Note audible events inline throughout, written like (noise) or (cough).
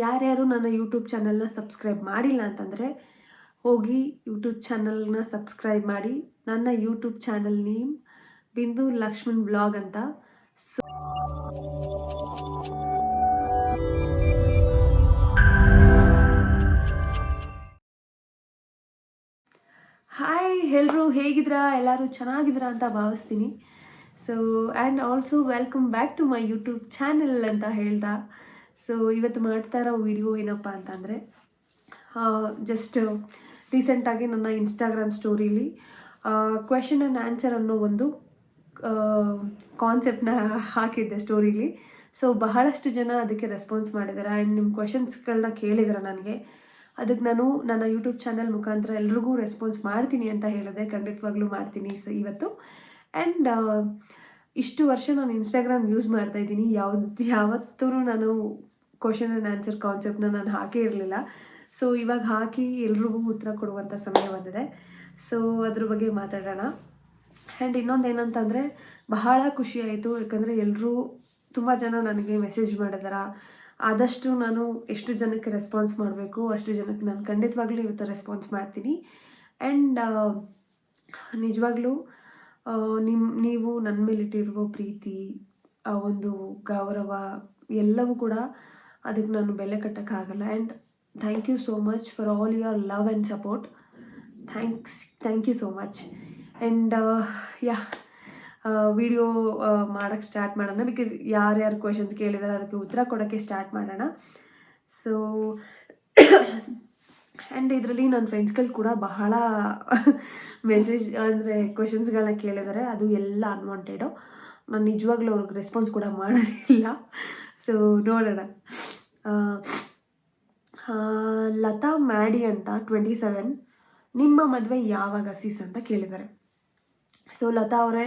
ಯಾರ್ಯಾರು ನನ್ನ ಯೂಟ್ಯೂಬ್ ಚಾನಲ್ನ ಸಬ್ಸ್ಕ್ರೈಬ್ ಮಾಡಿಲ್ಲ ಅಂತಂದರೆ, ಹೋಗಿ ಯೂಟ್ಯೂಬ್ ಚಾನಲ್ನ ಸಬ್ಸ್ಕ್ರೈಬ್ ಮಾಡಿ, ನನ್ನ YouTube channel name Bindu Lakshman blog ಅಂತ. ಸೊ ಹಾಯ್ ಎಲ್ಲರೂ ಹೇಗಿದ್ರಾ ಎಲ್ಲರೂ ಚೆನ್ನಾಗಿದ್ರ ಅಂತ ಭಾವಿಸ್ತೀನಿ. So and also welcome back to my YouTube channel ಅಂತ ಹೇಳ್ದ ಸೊ ಇವತ್ತು ಮಾಡ್ತಾ ಇರೋ ವಿಡಿಯೋ ಏನಪ್ಪ ಅಂತಂದರೆ ಜಸ್ಟ್ ರೀಸೆಂಟಾಗಿ ನನ್ನ ಇನ್ಸ್ಟಾಗ್ರಾಮ್ ಸ್ಟೋರಿಲಿ ಕ್ವೆಶನ್ ಆ್ಯಂಡ್ ಆನ್ಸರ್ ಅನ್ನೋ ಒಂದು ಕಾನ್ಸೆಪ್ಟನ್ನ ಹಾಕಿದ್ದೆ ಸ್ಟೋರಿಲಿ ಸೊ ಬಹಳಷ್ಟು ಜನ ಅದಕ್ಕೆ ರೆಸ್ಪಾನ್ಸ್ ಮಾಡಿದ್ದಾರೆ. ಆ್ಯಂಡ್ ನಿಮ್ಮ ಕ್ವೆಶನ್ಸ್ಗಳನ್ನ ಕೇಳಿದ್ದಾರೆ ನನಗೆ. ಅದಕ್ಕೆ ನಾನು ನನ್ನ ಯೂಟ್ಯೂಬ್ ಚಾನಲ್ ಮುಖಾಂತರ ಎಲ್ರಿಗೂ ರೆಸ್ಪಾನ್ಸ್ ಮಾಡ್ತೀನಿ ಅಂತ ಹೇಳಿದೆ. ಖಂಡಿತವಾಗ್ಲೂ ಮಾಡ್ತೀನಿ ಸೊ ಇವತ್ತು. ಆ್ಯಂಡ್ ಇಷ್ಟು ವರ್ಷ ನಾನು ಇನ್ಸ್ಟಾಗ್ರಾಮ್ ಯೂಸ್ ಮಾಡ್ತಾ ಇದ್ದೀನಿ. ಯಾವ್ದು ಯಾವತ್ತೂ ನಾನು ಕ್ವಶನ್ ಆ್ಯಂಡ್ ಆನ್ಸರ್ ಕಾನ್ಸೆಪ್ಟ್ನ ನಾನು ಹಾಕೇ ಇರಲಿಲ್ಲ. ಸೊ ಇವಾಗ ಹಾಕಿ ಎಲ್ರಿಗೂ ಉತ್ತರ ಕೊಡುವಂಥ ಸಮಯ ಬಂದಿದೆ. ಸೊ ಅದ್ರ ಬಗ್ಗೆ ಮಾತಾಡೋಣ. ಆ್ಯಂಡ್ ಇನ್ನೊಂದು ಏನಂತಂದರೆ, ಬಹಳ ಖುಷಿ ಆಯಿತು. ಯಾಕಂದರೆ ಎಲ್ಲರೂ ತುಂಬ ಜನ ನನಗೆ ಮೆಸೇಜ್ ಮಾಡಿದಾರ. ಆದಷ್ಟು ನಾನು ಎಷ್ಟು ಜನಕ್ಕೆ ರೆಸ್ಪಾನ್ಸ್ ಮಾಡಬೇಕು, ಅಷ್ಟು ಜನಕ್ಕೆ ನಾನು ಖಂಡಿತವಾಗ್ಲೂ ಇವತ್ತು ರೆಸ್ಪಾನ್ಸ್ ಮಾಡ್ತೀನಿ. ಆ್ಯಂಡ್ ನಿಜವಾಗ್ಲೂ ನಿಮ್ಮ ನೀವು ನನ್ನ ಮೇಲಿಟ್ಟಿರುವ ಪ್ರೀತಿ, ಆ, ಒಂದು ಗೌರವ ಎಲ್ಲವೂ ಕೂಡ ಅದಕ್ಕೆ ನಾನು ಬೆಲೆ ಕಟ್ಟೋಕ್ಕಾಗಲ್ಲ. And thank you so much for all your love and support thanks thank you so much and yeah video ಮಾಡೋಕ್ಕೆ ಸ್ಟಾರ್ಟ್ ಮಾಡೋಣ. ಬಿಕಾಸ್ ಯಾರ್ಯಾರು ಕ್ವೆಶನ್ಸ್ ಕೇಳಿದಾರೆ ಅದಕ್ಕೆ ಉತ್ತರ ಕೊಡೋಕ್ಕೆ ಸ್ಟಾರ್ಟ್ ಮಾಡೋಣ. ಸೊ ಆ್ಯಂಡ್ ಇದರಲ್ಲಿ ನನ್ನ ಫ್ರೆಂಡ್ಸ್ಗಳು ಕೂಡ ಬಹಳ (laughs) ಮೆಸೇಜ್ ಅಂದರೆ ಕ್ವೆಶನ್ಸ್ಗಳನ್ನ ಕೇಳಿದ್ದಾರೆ ಅದು ಎಲ್ಲ ಅನ್ವಾಂಟೆಡು ನಾನು ನಿಜವಾಗ್ಲೂ ಅವ್ರಿಗೆ ರೆಸ್ಪಾನ್ಸ್ ಕೂಡ ಮಾಡೋದಿಲ್ಲ. ಸೊ ನೋಡೋಣ. ಲತಾ ಮ್ಯಾಡಿ ಅಂತ ಟ್ವೆಂಟಿ ಸೆವೆನ್ ನಿಮ್ಮ ಮದುವೆ ಯಾವಾಗ ಸೀಸ್ ಅಂತ ಕೇಳಿದ್ದಾರೆ. ಸೊ ಲತಾ ಅವರೇ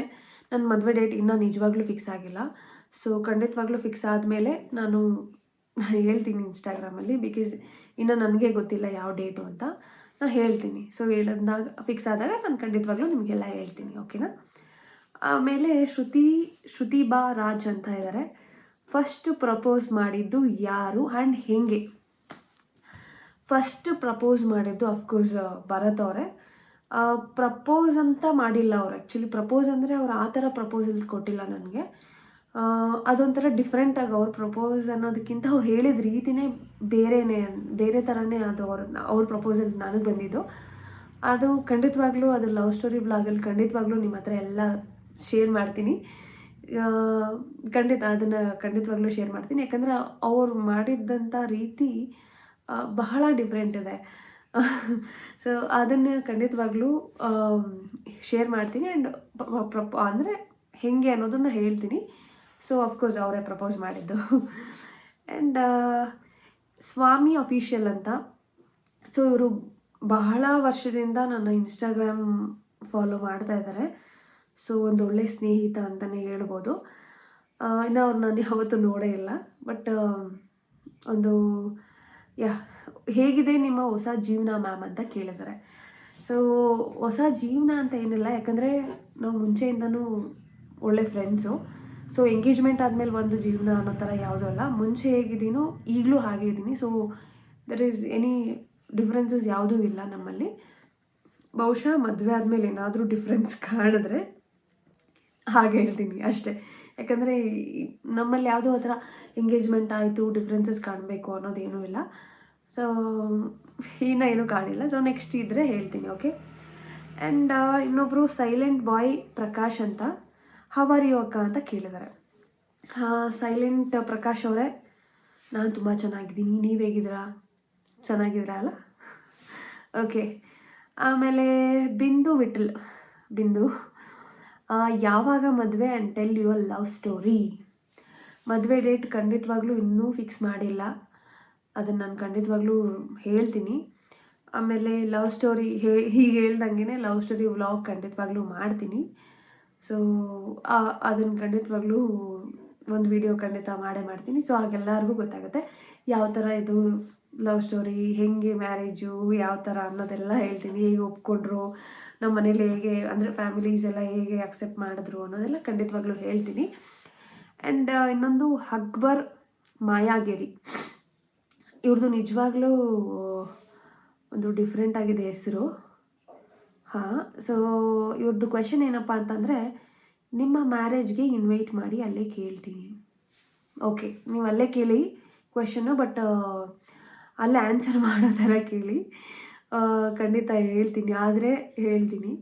ನನ್ನ ಮದುವೆ ಡೇಟ್ ಇನ್ನೂ ನಿಜವಾಗ್ಲೂ ಫಿಕ್ಸ್ ಆಗಿಲ್ಲ. ಸೊ ಖಂಡಿತವಾಗ್ಲೂ ಫಿಕ್ಸ್ ಆದಮೇಲೆ ನಾನು ಹೇಳ್ತೀನಿ ಇನ್ಸ್ಟಾಗ್ರಾಮಲ್ಲಿ ಬಿಕಾಸ್ ಇನ್ನು ನನಗೆ ಗೊತ್ತಿಲ್ಲ ಯಾವ ಡೇಟು ಅಂತ. ನಾನು ಹೇಳ್ತೀನಿ. ಸೊ ಹೇಳಿದಾಗ ಫಿಕ್ಸ್ ಆದಾಗ ನಾನು ಖಂಡಿತವಾಗ್ಲೂ ನಿಮಗೆಲ್ಲ ಹೇಳ್ತೀನಿ ಓಕೆನಾ ಆಮೇಲೆ ಶ್ರುತಿ ಶ್ರುತಿ ಬಾ ರಾಜ್ ಅಂತ ಇದ್ದಾರೆ ಫಸ್ಟ್ ಪ್ರಪೋಸ್ ಮಾಡಿದ್ದು ಯಾರು ಆ್ಯಂಡ್ ಹೇಗೆ? ಫಸ್ಟ್ ಪ್ರಪೋಸ್ ಮಾಡಿದ್ದು ಅಫ್ಕೋರ್ಸ್ ಭರತ್ ಅವರೇ. ಪ್ರಪೋಸ್ ಅಂತ ಮಾಡಿಲ್ಲ ಅವ್ರು. ಆ್ಯಕ್ಚುಲಿ ಪ್ರಪೋಸ್ ಅಂದರೆ ಅವ್ರು ಆ ಥರ ಪ್ರಪೋಸಲ್ಸ್ ಕೊಟ್ಟಿಲ್ಲ ನನಗೆ. ಅದೊಂಥರ ಡಿಫ್ರೆಂಟಾಗಿ ಅವ್ರ ಪ್ರಪೋಸ್ ಅನ್ನೋದಕ್ಕಿಂತ ಅವ್ರು ಹೇಳಿದ ರೀತಿನೇ ಬೇರೆನೇ, ಬೇರೆ ಥರನೇ ಅದು ಅವ್ರ ಅವ್ರ ಪ್ರಪೋಸಲ್ ನನಗೆ ಬಂದಿದ್ದು. ಅದು ಖಂಡಿತವಾಗ್ಲೂ ಅದು ಲವ್ ಸ್ಟೋರಿ ಬ್ಲಾಗಲ್ಲಿ ಖಂಡಿತವಾಗ್ಲೂ ನಿಮ್ಮ ಹತ್ರ ಎಲ್ಲ ಶೇರ್ ಮಾಡ್ತೀನಿ. ಖಂಡಿತ ಅದನ್ನು ಖಂಡಿತವಾಗ್ಲೂ ಶೇರ್ ಮಾಡ್ತೀನಿ. ಯಾಕಂದರೆ ಅವರು ಮಾಡಿದ್ದಂಥ ರೀತಿ ಬಹಳ ಡಿಫ್ರೆಂಟ್ ಇದೆ. (laughs) ಸೊ ಅದನ್ನು ಖಂಡಿತವಾಗ್ಲೂ ಶೇರ್ ಮಾಡ್ತೀನಿ ಆ್ಯಂಡ್ ಪ್ರಪ, ಅಂದರೆ ಹೇಗೆ ಅನ್ನೋದನ್ನು ಹೇಳ್ತೀನಿ. ಸೊ ಅಫ್ಕೋರ್ಸ್ ಅವರೇ ಪ್ರಪೋಸ್ ಮಾಡಿದ್ದು. (laughs) ಆ್ಯಂಡ್ ಸ್ವಾಮಿ ಅಫೀಷಿಯಲ್ ಅಂತ. ಸೊ ಇವರು ಬಹಳ ವರ್ಷದಿಂದ ನನ್ನ ಇನ್ಸ್ಟಾಗ್ರಾಮ್ ಫಾಲೋ ಮಾಡ್ತಾ ಇದ್ದಾರೆ. ಸೊ ಒಂದು ಒಳ್ಳೆ ಸ್ನೇಹಿತ ಅಂತಲೇ ಹೇಳ್ಬೋದು. ಇನ್ನು ಅವ್ರು ನಾನು ಯಾವತ್ತೂ ನೋಡೇ ಇಲ್ಲ. ಬಟ್ ಒಂದು, ಯಾ, ಹೇಗಿದೆ ನಿಮ್ಮ ಹೊಸ ಜೀವನ ಮ್ಯಾಮ್ ಅಂತ ಕೇಳಿದ್ದಾರೆ ಸೊ ಹೊಸ ಜೀವನ ಅಂತ ಏನಿಲ್ಲ. ಯಾಕಂದರೆ ನಾವು ಮುಂಚೆಯಿಂದನೂ ಒಳ್ಳೆ ಫ್ರೆಂಡ್ಸು ಸೊ ಎಂಗೇಜ್ಮೆಂಟ್ ಆದಮೇಲೆ ಒಂದು ಜೀವನ ಅನ್ನೋ ಥರ ಯಾವುದೂ ಅಲ್ಲ. ಮುಂಚೆ ಹೇಗಿದ್ದೀನೋ ಈಗಲೂ ಹಾಗೆ ಇದ್ದೀನಿ. So there is any differences ಯಾವುದೂ ಇಲ್ಲ ನಮ್ಮಲ್ಲಿ. ಬಹುಶಃ ಮದುವೆ ಆದಮೇಲೆ ಏನಾದರೂ ಡಿಫ್ರೆನ್ಸ್ ಕಾಣಿದ್ರೆ ಹಾಗೆ ಹೇಳ್ತೀನಿ, ಅಷ್ಟೇ. ಯಾಕಂದರೆ ನಮ್ಮಲ್ಲಿ ಯಾವುದೋ ಆ ಥರ ಎಂಗೇಜ್ಮೆಂಟ್ ಆಯಿತು ಡಿಫ್ರೆನ್ಸಸ್ ಕಾಣಬೇಕು ಅನ್ನೋದೇನೂ ಇಲ್ಲ. ಸೊ ಇನ್ನೂ ಏನೂ ಕಾಣಿಲ್ಲ ಸೊ ನೆಕ್ಸ್ಟ್ ಇದ್ದರೆ ಹೇಳ್ತೀನಿ ಓಕೆ ಆ್ಯಂಡ್ ಇನ್ನೊಬ್ಬರು ಸೈಲೆಂಟ್ ಬಾಯ್ ಪ್ರಕಾಶ್ ಅಂತ ಹವರ್ ಅಕ್ಕ? ಅಂತ ಕೇಳಿದ್ದಾರೆ ಸೈಲೆಂಟ್ ಪ್ರಕಾಶ್ ಅವರೇ, ನಾನು ತುಂಬ ಚೆನ್ನಾಗಿದ್ದೀನಿ. ನೀವು ಹೇಗಿದ್ದೀರಾ? ಚೆನ್ನಾಗಿದ್ದೀರಾ ಅಲ್ಲ? (laughs) ಓಕೆ ಆಮೇಲೆ ಬಿಂದು ವಿಠಲ್ ಬಿಂದು. ಯಾವಾಗ ಮದುವೆ and tell your love story ಮದುವೆ ಡೇಟ್ ಖಂಡಿತವಾಗ್ಲೂ ಇನ್ನೂ ಫಿಕ್ಸ್ ಮಾಡಿಲ್ಲ. ಅದನ್ನು ನಾನು ಖಂಡಿತವಾಗ್ಲೂ ಹೇಳ್ತೀನಿ. ಆಮೇಲೆ ಲವ್ ಸ್ಟೋರಿ ಹೇ, ಹೀಗೆ ಹೇಳ್ದಂಗೆ ಲವ್ ಸ್ಟೋರಿ ವ್ಲಾಗ್ ಖಂಡಿತವಾಗ್ಲೂ ಮಾಡ್ತೀನಿ. ಸೊ ಅದನ್ನು ಖಂಡಿತವಾಗ್ಲೂ ಒಂದು ವಿಡಿಯೋ ಖಂಡಿತ ಮಾಡೇ ಮಾಡ್ತೀನಿ. ಸೊ ಹಾಗೆಲ್ಲರಿಗೂ ಗೊತ್ತಾಗುತ್ತೆ ಯಾವ ಥರ ಇದು ಲವ್ ಸ್ಟೋರಿ ಹೇಗೆ ಮ್ಯಾರೇಜು ಯಾವ ಥರ ಅನ್ನೋದೆಲ್ಲ ಹೇಳ್ತೀನಿ. ಹೇಗೆ ಒಪ್ಕೊಂಡ್ರು ನಮ್ಮ ಮನೇಲಿ ಹೇಗೆ, ಅಂದರೆ ಫ್ಯಾಮಿಲೀಸ್ ಎಲ್ಲ ಹೇಗೆ ಅಕ್ಸೆಪ್ಟ್ ಮಾಡಿದ್ರು ಅನ್ನೋದೆಲ್ಲ ಖಂಡಿತವಾಗ್ಲೂ ಹೇಳ್ತೀನಿ. ಆ್ಯಂಡ್ ಇನ್ನೊಂದು ಅಕ್ಬರ್ ಮಾಯಾಗಿರಿ. ಇವ್ರದ್ದು ನಿಜವಾಗ್ಲೂ, ಒಂದು ಡಿಫ್ರೆಂಟ್ ಆಗಿದೆ ಹೆಸರು. ಹಾಂ ಸೊ ಇವ್ರದ್ದು ಕ್ವೆಶನ್ ಏನಪ್ಪ ಅಂತಂದರೆ, ನಿಮ್ಮ ಮ್ಯಾರೇಜ್ಗೆ ಇನ್ವೈಟ್ ಮಾಡಿ ಅಲ್ಲೇ ಕೇಳ್ತೀನಿ. ಓಕೆ ನೀವು ಅಲ್ಲೇ ಕೇಳಿ ಕ್ವೆಶನ್ನು ಬಟ್ ಅಲ್ಲೇ ಆನ್ಸರ್ ಮಾಡೋ ಥರ ಕೇಳಿ. ಖಂಡಿತ ಹೇಳ್ತೀನಿ. ಆದರೆ ಹೇಳ್ತೀನಿ.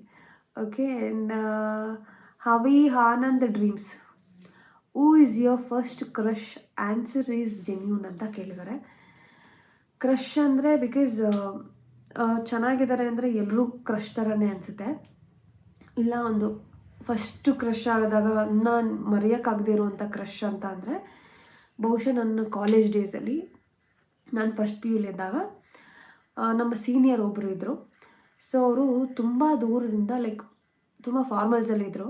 Okay and Havi Anand dreams who is your first crush answer is genuine ಅಂತ ಕೇಳಿದ್ದಾರೆ. ಕ್ರಷ್ ಅಂದರೆ ಬಿಕಾಸ್ ಚೆನ್ನಾಗಿದ್ದಾರೆ ಅಂದರೆ ಎಲ್ಲರೂ ಕ್ರಷ್ ಥರನೇ ಅನಿಸುತ್ತೆ. ಇಲ್ಲ, ಒಂದು ಫಸ್ಟು ಕ್ರಷ್ ಆದಾಗ ನಾನು ಮರೆಯೋಕ್ಕಾಗದೇ ಇರುವಂಥ ಕ್ರಷ್ ಅಂತ ಅಂದರೆ, ಬಹುಶಃ ನನ್ನ ಕಾಲೇಜ್ ಡೇಸಲ್ಲಿ ನಾನು ಫಸ್ಟ್ ಪಿ ಯುಲಿದ್ದಾಗ ನಮ್ಮ ಸೀನಿಯರ್ ಒಬ್ಬರು ಇದ್ದರು ಸೊ ಅವರು ತುಂಬ ದೂರದಿಂದ ಲೈಕ್ ತುಂಬ ಫಾರ್ಮಲ್ಸಲ್ಲಿದ್ದರು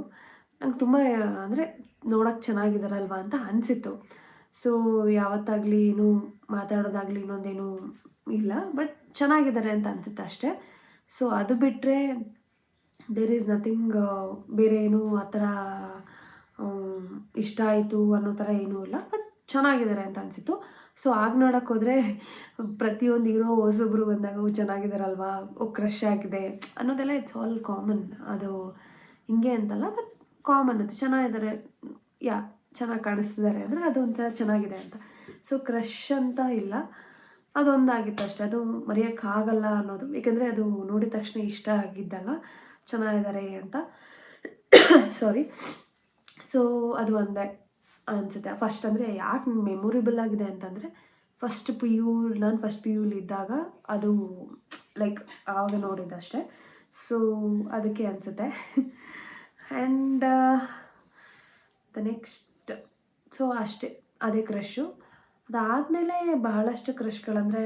ನಂಗೆ ತುಂಬ, ಅಂದರೆ ನೋಡೋಕ್ಕೆ ಚೆನ್ನಾಗಿದ್ದಾರಲ್ವಾ ಅಂತ ಅನಿಸಿತ್ತು. ಸೊ ಯಾವತ್ತಾಗಲಿ ಏನು ಮಾತಾಡೋದಾಗಲಿ ಇನ್ನೊಂದೇನು ಇಲ್ಲ ಬಟ್ ಚೆನ್ನಾಗಿದ್ದಾರೆ ಅಂತ ಅನಿಸುತ್ತೆ ಅಷ್ಟೇ. ಸೊ ಅದು ಬಿಟ್ಟರೆ ದೇರ್ ಈಸ್ ನಥಿಂಗ್ ಬೇರೆ ಏನು ಆ ಥರ ಇಷ್ಟ ಆಯಿತು ಅನ್ನೋ ಥರ ಏನೂ ಇಲ್ಲ ಬಟ್ ಚೆನ್ನಾಗಿದ್ದಾರೆ ಅಂತ ಅನಿಸಿತ್ತು. ಸೊ ಆಗ ನೋಡಕ್ಕೆ ಹೋದರೆ ಪ್ರತಿಯೊಂದು ಹೀರೋ ಹೊಸಬ್ರು ಬಂದಾಗ "ಓ, ಚೆನ್ನಾಗಿದ್ದಾರಲ್ವಾ ಓ ಕ್ರಶ್ ಆಗಿದೆ. ಅನ್ನೋದೆಲ್ಲ ಇಟ್ಸ್ ಆಲ್ ಕಾಮನ್ ಅದು ಹಿಂಗೆ ಅಂತಲ್ಲ ಬಟ್ ಕಾಮನ್ ಅದು. ಚೆನ್ನಾಗಿದ್ದಾರೆ ಯಾ ಚೆನ್ನಾಗಿ ಕಾಣಿಸ್ತಿದ್ದಾರೆ ಅಂದರೆ ಅದು ಒಂಥರ ಚೆನ್ನಾಗಿದೆ ಅಂತ. ಸೊ ಕ್ರಶ್ ಅಂತ ಇಲ್ಲ. ಅದೊಂದಾಗಿತ್ತು ಅಷ್ಟೇ. ಅದು ಮರೆಯೋಕ್ಕಾಗಲ್ಲ ಅನ್ನೋದು. ಏಕೆಂದರೆ ಅದು ನೋಡಿದ ತಕ್ಷಣ ಇಷ್ಟ ಆಗಿದ್ದಲ್ಲ. ಚೆನ್ನಾಗಿದ್ದಾರೆ ಅಂತ. (coughs) ಸಾರಿ ಸೊ ಅದು ಒಂದೇ. ಅನಿಸುತ್ತೆ. ಫಸ್ಟ್ ಅಂದರೆ ಯಾಕೆ ಮೆಮೊರೇಬಲ್ ಆಗಿದೆ ಅಂತಂದರೆ ಫಸ್ಟ್ ಪಿ ಯು ನಾನು ಫಸ್ಟ್ ಪಿ ಯುಲಿ ಇದ್ದಾಗ ಅದು ಲೈಕ್ ಆವಾಗ ನೋಡಿದ್ದಷ್ಟೇ ಸೊ ಅದಕ್ಕೆ ಅನಿಸುತ್ತೆ. ಆ್ಯಂಡ್ ದ ನೆಕ್ಸ್ಟ್ ಸೊ ಅಷ್ಟೇ, ಅದೇ ಕ್ರಶ್ಶು ಅದಾದಮೇಲೆ ಬಹಳಷ್ಟು ಕ್ರಶ್ಗಳಂದರೆ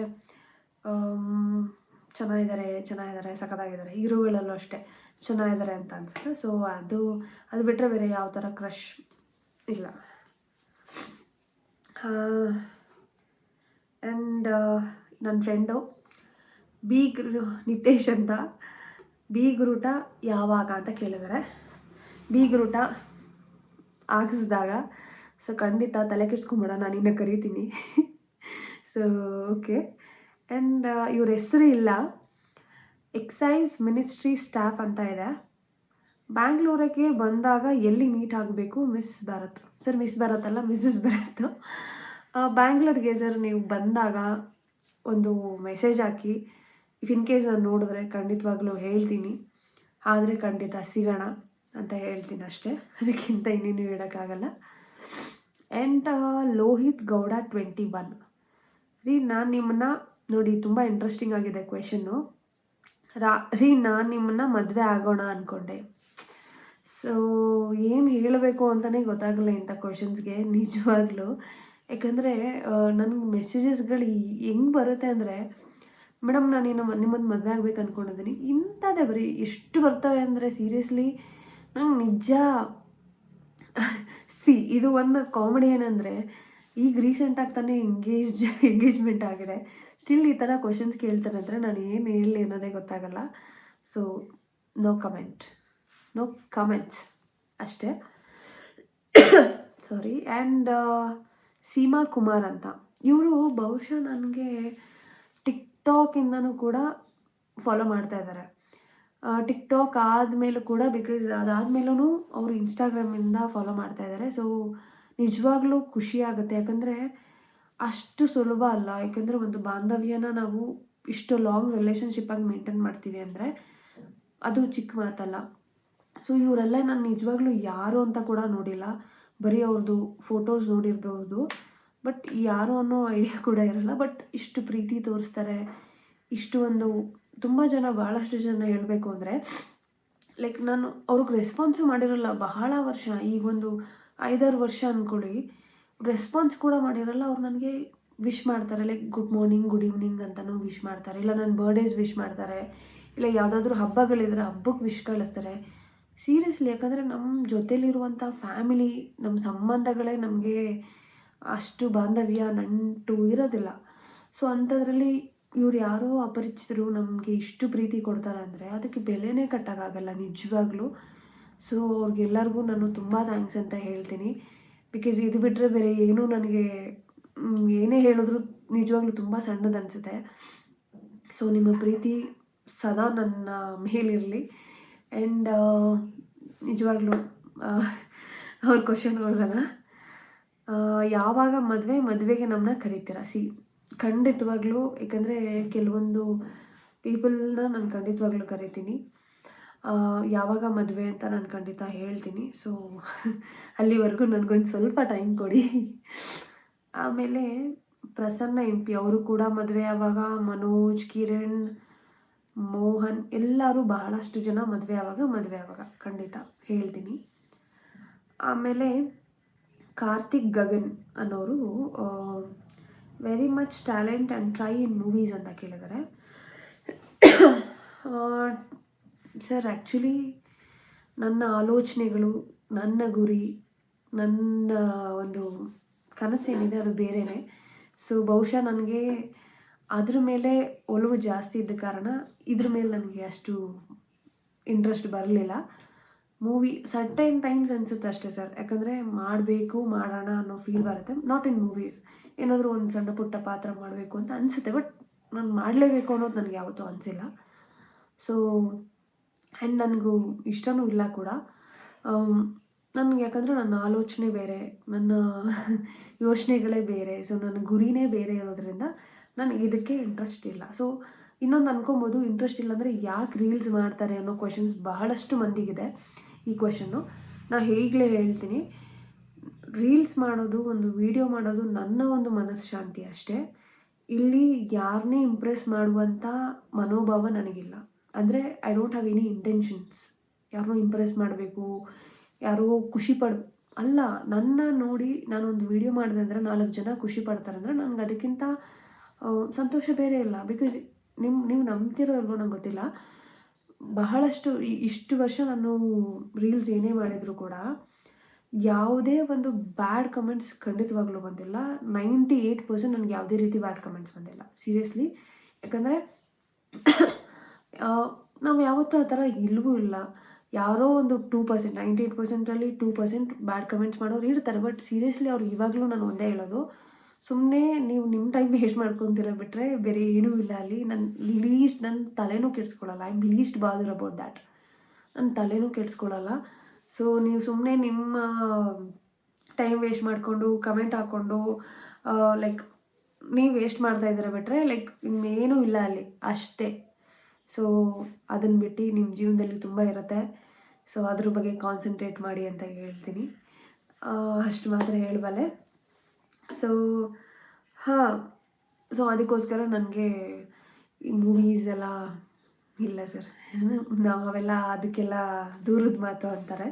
ಚೆನ್ನಾಗಿದ್ದಾರೆ ಚೆನ್ನಾಗಿದ್ದಾರೆ, ಸಖತ್ತಾಗಿದ್ದಾರೆ, ಹೀರೋಗಳಲ್ಲೂ ಅಷ್ಟೇ, ಚೆನ್ನಾಗಿದ್ದಾರೆ ಅಂತ ಅನಿಸುತ್ತೆ. ಸೊ ಅದು ಅದು ಬಿಟ್ಟರೆ ಬೇರೆ ಯಾವ ಥರ ಕ್ರಶ್ ಇಲ್ಲ. ಆ್ಯಂಡ್ ನನ್ನ ಫ್ರೆಂಡು ಬಿ ಗುರು ನಿತೇಶ್ ಅಂತ. ಬಿ ಗುರುಟ ಯಾವಾಗ ಅಂತ ಕೇಳಿದ್ದಾರೆ ಬಿ ಗುರುಟ ಹಾಕಿಸಿದಾಗ ಸೊ ಖಂಡಿತ ತಲೆ ಕೆಡ್ಸ್ಕೊಂಬೇಡ ನಾನು ಇನ್ನೂ ಕರಿತೀನಿ ಸೊ (laughs) ಓಕೆ ಆ್ಯಂಡ್ ಇವ್ರ ಹೆಸರು ಇಲ್ಲ. ಎಕ್ಸೈಸ್ ಮಿನಿಸ್ಟ್ರಿ ಸ್ಟಾಫ್ ಅಂತ ಇದೆ. ಬ್ಯಾಂಗ್ಳೂರಿಗೆ ಬಂದಾಗ ಎಲ್ಲಿ ಮೀಟ್ ಆಗಬೇಕು? Miss Bharat. Sir miss Bharat ಅಲ್ಲ ಮಿಸ್ಸಸ್ ಭಾರತ್. ಬ್ಯಾಂಗ್ಳೂರ್ಗೆ ಸರ್ ನೀವು ಬಂದಾಗ ಒಂದು ಮೆಸೇಜ್ ಹಾಕಿ. ಇಫ್ ಇನ್ ಕೇಸ್ ನಾನು ನೋಡಿದ್ರೆ ಖಂಡಿತವಾಗ್ಲೂ ಹೇಳ್ತೀನಿ. ಆದರೆ ಖಂಡಿತ ಸಿಗೋಣ ಅಂತ ಹೇಳ್ತೀನಿ ಅಷ್ಟೇ. ಅದಕ್ಕಿಂತ ಇನ್ನೇನು ಹೇಳೋಕ್ಕಾಗಲ್ಲ. And Lohith Gowda twenty one ರೀ, ನಾನು ನಿಮ್ಮನ್ನ ನೋಡಿ ತುಂಬ ಇಂಟ್ರೆಸ್ಟಿಂಗ್ ಆಗಿದೆ ಕ್ವೆಶನ್ನು ರಾ, ರೀ, ನಾನು ನಿಮ್ಮನ್ನ ಮದುವೆ ಆಗೋಣ ಅಂದ್ಕೊಂಡೆ ಸೊ ಏನು ಹೇಳಬೇಕು ಅಂತಲೇ ಗೊತ್ತಾಗಲ್ಲ ಇಂಥ ಕ್ವೆಶನ್ಸ್ಗೆ ನಿಜವಾಗ್ಲೂ. ಯಾಕಂದರೆ ನನಗೆ ಮೆಸೇಜಸ್ಗಳು ಹೆಂಗೆ ಬರುತ್ತೆ ಅಂದರೆ ಮೇಡಮ್ ನಾನು ಇನ್ನು ನಿಮ್ಮನ್ನು ಮದುವೆ ಆಗ್ಬೇಕು ಅಂದ್ಕೊಂಡಿದ್ದೀನಿ ಇಂಥದ್ದೇ ಬರೀ ಎಷ್ಟು ಬರ್ತವೆ ಅಂದರೆ ಸೀರಿಯಸ್ಲಿ ನಂಗೆ ನಿಜ (laughs) ಸಿ, ಇದು ಒಂದು ಕಾಮಿಡಿ ಏನಂದರೆ, ಈಗ ರೀಸೆಂಟಾಗಿ ತಾನೇ ಎಂಗೇಜ್ ಎಂಗೇಜ್ಮೆಂಟ್ ಆಗಿದೆ. ಸ್ಟಿಲ್ ಈ ಥರ ಕ್ವಶನ್ಸ್ ಕೇಳ್ತಾರೆ ಅಂದರೆ ನಾನು ಏನು ಹೇಳಿ ಅನ್ನೋದೇ ಗೊತ್ತಾಗಲ್ಲ. So no comment no comments ಅಷ್ಟೇ. ಸಾರಿ ಆ್ಯಂಡ್ ಸೀಮಾ ಕುಮಾರ್ ಅಂತ. ಇವರು ಬಹುಶಃ ನನಗೆ ಟಿಕ್ಟಾಕಿಂದನೂ ಕೂಡ ಫಾಲೋ ಮಾಡ್ತಾ ಇದ್ದಾರೆ ಟಿಕ್ಟಾಕ್ ಆದಮೇಲೂ ಕೂಡ ಬಿಕಾಸ್ ಅದಾದಮೇಲೂ ಅವರು ಇನ್ಸ್ಟಾಗ್ರಾಮಿಂದ ಫಾಲೋ ಮಾಡ್ತಾ ಇದ್ದಾರೆ ಸೊ ನಿಜವಾಗ್ಲೂ ಖುಷಿ ಆಗುತ್ತೆ. ಯಾಕಂದರೆ ಅಷ್ಟು ಸುಲಭ ಅಲ್ಲ. ಯಾಕಂದರೆ ಒಂದು ಬಾಂಧವ್ಯನ ನಾವು ಇಷ್ಟು ಲಾಂಗ್ ರಿಲೇಷನ್ಶಿಪ್ಪಾಗಿ ಮೇಂಟೈನ್ ಮಾಡ್ತೀವಿ ಅಂದರೆ ಅದು ಚಿಕ್ಕ ಮಾತಲ್ಲ. ಸೊ ಇವರೆಲ್ಲ ನಾನು ನಿಜವಾಗ್ಲೂ ಯಾರು ಅಂತ ಕೂಡ ನೋಡಿಲ್ಲ. ಬರೀ ಅವ್ರದ್ದು ಫೋಟೋಸ್ ನೋಡಿರಬಹುದು. ಬಟ್ ಯಾರು ಅನ್ನೋ ಐಡಿಯಾ ಕೂಡ ಇರಲ್ಲ. ಬಟ್ ಇಷ್ಟು ಪ್ರೀತಿ ತೋರಿಸ್ತಾರೆ. ಇಷ್ಟು ಒಂದು ತುಂಬ ಜನ ಭಾಳಷ್ಟು ಜನ ಹೇಳಬೇಕು ಅಂದರೆ ಲೈಕ್ ನಾನು ಅವ್ರಿಗೆ ರೆಸ್ಪಾನ್ಸು ಮಾಡಿರಲ್ಲ ಬಹಳ ವರ್ಷ. ಈಗ ಒಂದು ಐದಾರು ವರ್ಷ ಅಂದ್ಕೊಳ್ಳಿ ರೆಸ್ಪಾನ್ಸ್ ಕೂಡ ಮಾಡಿರಲ್ಲ, ಅವ್ರು ನನಗೆ ವಿಶ್ ಮಾಡ್ತಾರೆ. Like good morning good evening ಅಂತಲೂ ವಿಶ್ ಮಾಡ್ತಾರೆ. ಇಲ್ಲ ನನ್ನ ಬರ್ಡೇಸ್ ವಿಶ್ ಮಾಡ್ತಾರೆ. ಇಲ್ಲ, ಯಾವುದಾದ್ರೂ ಹಬ್ಬಗಳಿದ್ರೆ ಹಬ್ಬಕ್ಕೆ ವಿಶ್ ಕಳಿಸ್ತಾರೆ. ಸೀರಿಯಸ್ಲಿ ಯಾಕಂದರೆ ನಮ್ಮ ಜೊತೆಲಿರುವಂಥ ಫ್ಯಾಮಿಲಿ ನಮ್ಮ ಸಂಬಂಧಗಳೇ ನಮಗೆ ಅಷ್ಟು ಬಾಂಧವ್ಯ, ನಂಟು ಇರೋದಿಲ್ಲ. ಸೊ ಅಂಥದ್ರಲ್ಲಿ ಇವ್ರು ಯಾರೋ ಅಪರಿಚಿತರು ನಮಗೆ ಇಷ್ಟು ಪ್ರೀತಿ ಕೊಡ್ತಾರೆ ಅಂದರೆ ಅದಕ್ಕೆ ಬೆಲೆನೇ ಕಟ್ಟೋಕ್ಕಾಗಲ್ಲ ನಿಜವಾಗ್ಲೂ. ಸೊ ಅವ್ರಿಗೆಲ್ಲರಿಗೂ ನಾನು ತುಂಬ ಥ್ಯಾಂಕ್ಸ್ ಅಂತ ಹೇಳ್ತೀನಿ. ಬಿಕಾಸ್ ಇದು ಬಿಟ್ಟರೆ ಬೇರೆ ಏನೂ ನನಗೆ ಏನೇ ಹೇಳಿದ್ರು ನಿಜವಾಗ್ಲೂ ತುಂಬ ಸಣ್ಣದನ್ಸುತ್ತೆ. ಸೊ ನಿಮ್ಮ ಪ್ರೀತಿ ಸದಾ ನನ್ನ ಮೇಲಿರಲಿ. ಆ್ಯಂಡ್ ನಿಜವಾಗ್ಲೂ ಅವ್ರ ಕ್ವಶನ್ ನೋಡ್ದಲ್ಲ ಯಾವಾಗ ಮದುವೆ, ಮದುವೆಗೆ ನಮ್ಮನ್ನ ಕರಿತೀರಾ? ಸಿ, ಖಂಡಿತವಾಗ್ಲೂ, ಏಕೆಂದರೆ ಕೆಲವೊಂದು ಪೀಪಲ್ನ ನಾನು ಖಂಡಿತವಾಗ್ಲೂ ಕರಿತೀನಿ. ಯಾವಾಗ ಮದುವೆ ಅಂತ ನಾನು ಖಂಡಿತ ಹೇಳ್ತೀನಿ. ಸೊ, ಅಲ್ಲಿವರೆಗೂ ನನಗೊಂದು ಸ್ವಲ್ಪ ಟೈಮ್ ಕೊಡಿ. ಆಮೇಲೆ ಪ್ರಸನ್ನ ಎಂ ಪಿ ಅವರು ಕೂಡ ಮದುವೆ ಆವಾಗ ಮನೋಜ್, ಕಿರಣ್ ಮೋಹನ್ ಎಲ್ಲರೂ ಬಹಳಷ್ಟು ಜನ ಮದುವೆ ಆವಾಗ ಮದುವೆ ಆವಾಗ. ಖಂಡಿತ ಹೇಳ್ತೀನಿ. ಆಮೇಲೆ ಕಾರ್ತಿಕ್ ಗಗನ್ ಅನ್ನೋರು very much talent and try in movies ಅಂತ ಕೇಳಿದ್ದಾರೆ ಸರ್ ಆ್ಯಕ್ಚುಲಿ ನನ್ನ ಆಲೋಚನೆಗಳು, ನನ್ನ ಗುರಿ, ನನ್ನ ಒಂದು ಕನಸೇನಿದೆ, ಅದು ಬೇರೆಯೇ ಸೊ ಬಹುಶಃ ನನಗೆ ಅದ್ರ ಮೇಲೆ ಒಲವು ಜಾಸ್ತಿ ಇದ್ದ ಕಾರಣ ಇದ್ರ ಮೇಲೆ ನನಗೆ ಅಷ್ಟು ಇಂಟ್ರೆಸ್ಟ್ ಬರಲಿಲ್ಲ. ಮೂವಿ ಸರ್ಟೈನ್ ಟೈಮ್ಸ್ ಅನಿಸುತ್ತೆ ಅಷ್ಟೇ ಸರ್ ಯಾಕಂದರೆ ಮಾಡಬೇಕು, ಮಾಡೋಣ ಅನ್ನೋ ಫೀಲ್ ಬರುತ್ತೆ. ನಾಟ್ ಇನ್ ಮೂವೀಸ್ ಏನಾದರೂ ಒಂದು ಸಣ್ಣ ಪುಟ್ಟ ಪಾತ್ರ ಮಾಡಬೇಕು ಅಂತ ಅನಿಸುತ್ತೆ. ಬಟ್ ನಾನು ಮಾಡಲೇಬೇಕು ಅನ್ನೋದು ನನಗೆ ಯಾವತ್ತೂ ಅನಿಸಿಲ್ಲ. ಸೊ ಆ್ಯಂಡ್ ನನಗೂ ಇಷ್ಟನೂ ಇಲ್ಲ ಕೂಡ. ನನಗೆ ಯಾಕಂದರೆ ನನ್ನ ಆಲೋಚನೆ ಬೇರೆ, ನನ್ನ ಯೋಚನೆಗಳೇ ಬೇರೆ. ಸೊ ನನ್ನ ಗುರಿನೇ ಬೇರೆ ಇರೋದ್ರಿಂದ ನನಗೆ ಇದಕ್ಕೆ ಇಂಟ್ರೆಸ್ಟ್ ಇಲ್ಲ. ಸೊ ಇನ್ನೊಂದು ಅನ್ಕೊಬೋದು ಇಂಟ್ರೆಸ್ಟ್ ಇಲ್ಲ ಅಂದರೆ ಯಾಕೆ ರೀಲ್ಸ್ ಮಾಡ್ತಾರೆ ಅನ್ನೋ ಕ್ವಶನ್ಸ್ ಬಹಳಷ್ಟು ಮಂದಿಗಿದೆ ಈ ಕ್ವಶನ್ನು ನಾನು ಈಗಲೇ ಹೇಳ್ತೀನಿ ರೀಲ್ಸ್ ಮಾಡೋದು, ಒಂದು ವಿಡಿಯೋ ಮಾಡೋದು ನನ್ನ ಒಂದು ಮನಃಶಾಂತಿ ಅಷ್ಟೇ. ಇಲ್ಲಿ ಯಾರನ್ನೇ ಇಂಪ್ರೆಸ್ ಮಾಡುವಂಥ ಮನೋಭಾವ ನನಗಿಲ್ಲ. ಅಂದರೆ I don't have any intentions ಯಾರನ್ನೂ ಇಂಪ್ರೆಸ್ ಮಾಡಬೇಕು, ಯಾರೋ ಖುಷಿ ಪಡ್, ಅಲ್ಲ, ನನ್ನ ನೋಡಿ ನಾನೊಂದು ವಿಡಿಯೋ ಮಾಡಿದೆ ಅಂದರೆ ನಾಲ್ಕು ಜನ ಖುಷಿ ಪಡ್ತಾರೆ ಅಂದರೆ ನನಗೆ ಅದಕ್ಕಿಂತ ಸಂತೋಷ ಬೇರೆ ಇಲ್ಲ. ಬಿಕಾಸ್ ನಿಮ್ಮ ನೀವು ನಂಬ್ತಿರೋ ಇಲ್ವೋ ನಂಗೆ ಗೊತ್ತಿಲ್ಲ. ಬಹಳಷ್ಟು ಇಷ್ಟು ವರ್ಷ ನಾನು ರೀಲ್ಸ್ ಏನೇ ಮಾಡಿದರೂ ಕೂಡ ಯಾವುದೇ ಒಂದು ಬ್ಯಾಡ್ ಕಮೆಂಟ್ಸ್ ಖಂಡಿತವಾಗ್ಲೂ ಬಂದಿಲ್ಲ. ನೈಂಟಿ ಏಯ್ಟ್ ಪರ್ಸೆಂಟ್ ನನಗೆ ಯಾವುದೇ ರೀತಿ ಬ್ಯಾಡ್ ಕಮೆಂಟ್ಸ್ ಬಂದಿಲ್ಲ. ಸೀರಿಯಸ್ಲಿ ಯಾಕಂದರೆ ನಾವು ಯಾವತ್ತೂ ಆ ಥರ ಇಲ್ಲವೂ ಇಲ್ಲ. ಯಾರೋ ಒಂದು ಟೂ ಪರ್ಸೆಂಟ್ ನೈಂಟಿ ಏಯ್ಟ್ ಪರ್ಸೆಂಟಲ್ಲಿ ಟೂ ಪರ್ಸೆಂಟ್ ಬ್ಯಾಡ್ ಕಮೆಂಟ್ಸ್ ಮಾಡೋರು ಇರ್ತಾರೆ. ಬಟ್ ಸೀರಿಯಸ್ಲಿ ಅವ್ರು ಇವಾಗಲೂ ನಾನು ಒಂದೇ ಹೇಳೋದು ಸುಮ್ಮನೆ ನೀವು ನಿಮ್ಮ ಟೈಮ್ ವೇಸ್ಟ್ ಮಾಡ್ಕೊತೀರ ಬಿಟ್ಟರೆ ಬೇರೆ ಏನೂ ಇಲ್ಲ ಅಲ್ಲಿ. ನನ್ನ ಲೀಸ್ಟ್ ನನ್ನ ತಲೆನೂ ಕೆಡಿಸ್ಕೊಳ್ಳಲ್ಲ I am least bother about that ನನ್ನ ತಲೆನೂ ಕೆಡಿಸ್ಕೊಳ್ಳಲ್ಲ ಸೊ ನೀವು ಸುಮ್ಮನೆ ನಿಮ್ಮ ಟೈಮ್ ವೇಸ್ಟ್ ಮಾಡಿಕೊಂಡು ಕಮೆಂಟ್ ಹಾಕ್ಕೊಂಡು ಲೈಕ್ ನೀವು ವೇಸ್ಟ್ ಮಾಡ್ತಾ ಇದ್ದೀರ ಬಿಟ್ಟರೆ ಲೈಕ್ ಇನ್ನೇನೂ ಇಲ್ಲ ಅಲ್ಲಿ. ಅಷ್ಟೇ. ಸೊ ಅದನ್ನು ಬಿಟ್ಟು ನಿಮ್ಮ ಜೀವನದಲ್ಲಿ ತುಂಬ ಇರುತ್ತೆ. ಸೊ ಅದ್ರ ಬಗ್ಗೆ ಕಾನ್ಸಂಟ್ರೇಟ್ ಮಾಡಿ ಅಂತ ಹೇಳ್ತೀನಿ. ಅಷ್ಟು ಮಾತ್ರ ಹೇಳಬಲ್ಲೆ. ಸೊ ಹಾಂ ಸೊ ಅದಕ್ಕೋಸ್ಕರ ನನಗೆ ಈ ಮೂವೀಸ್ ಎಲ್ಲ ಇಲ್ಲ ಸರ್ ನಾವು ಅವೆಲ್ಲ ಅದಕ್ಕೆಲ್ಲ ದೂರದ ಮಾತು ಅಂತಾರೆ.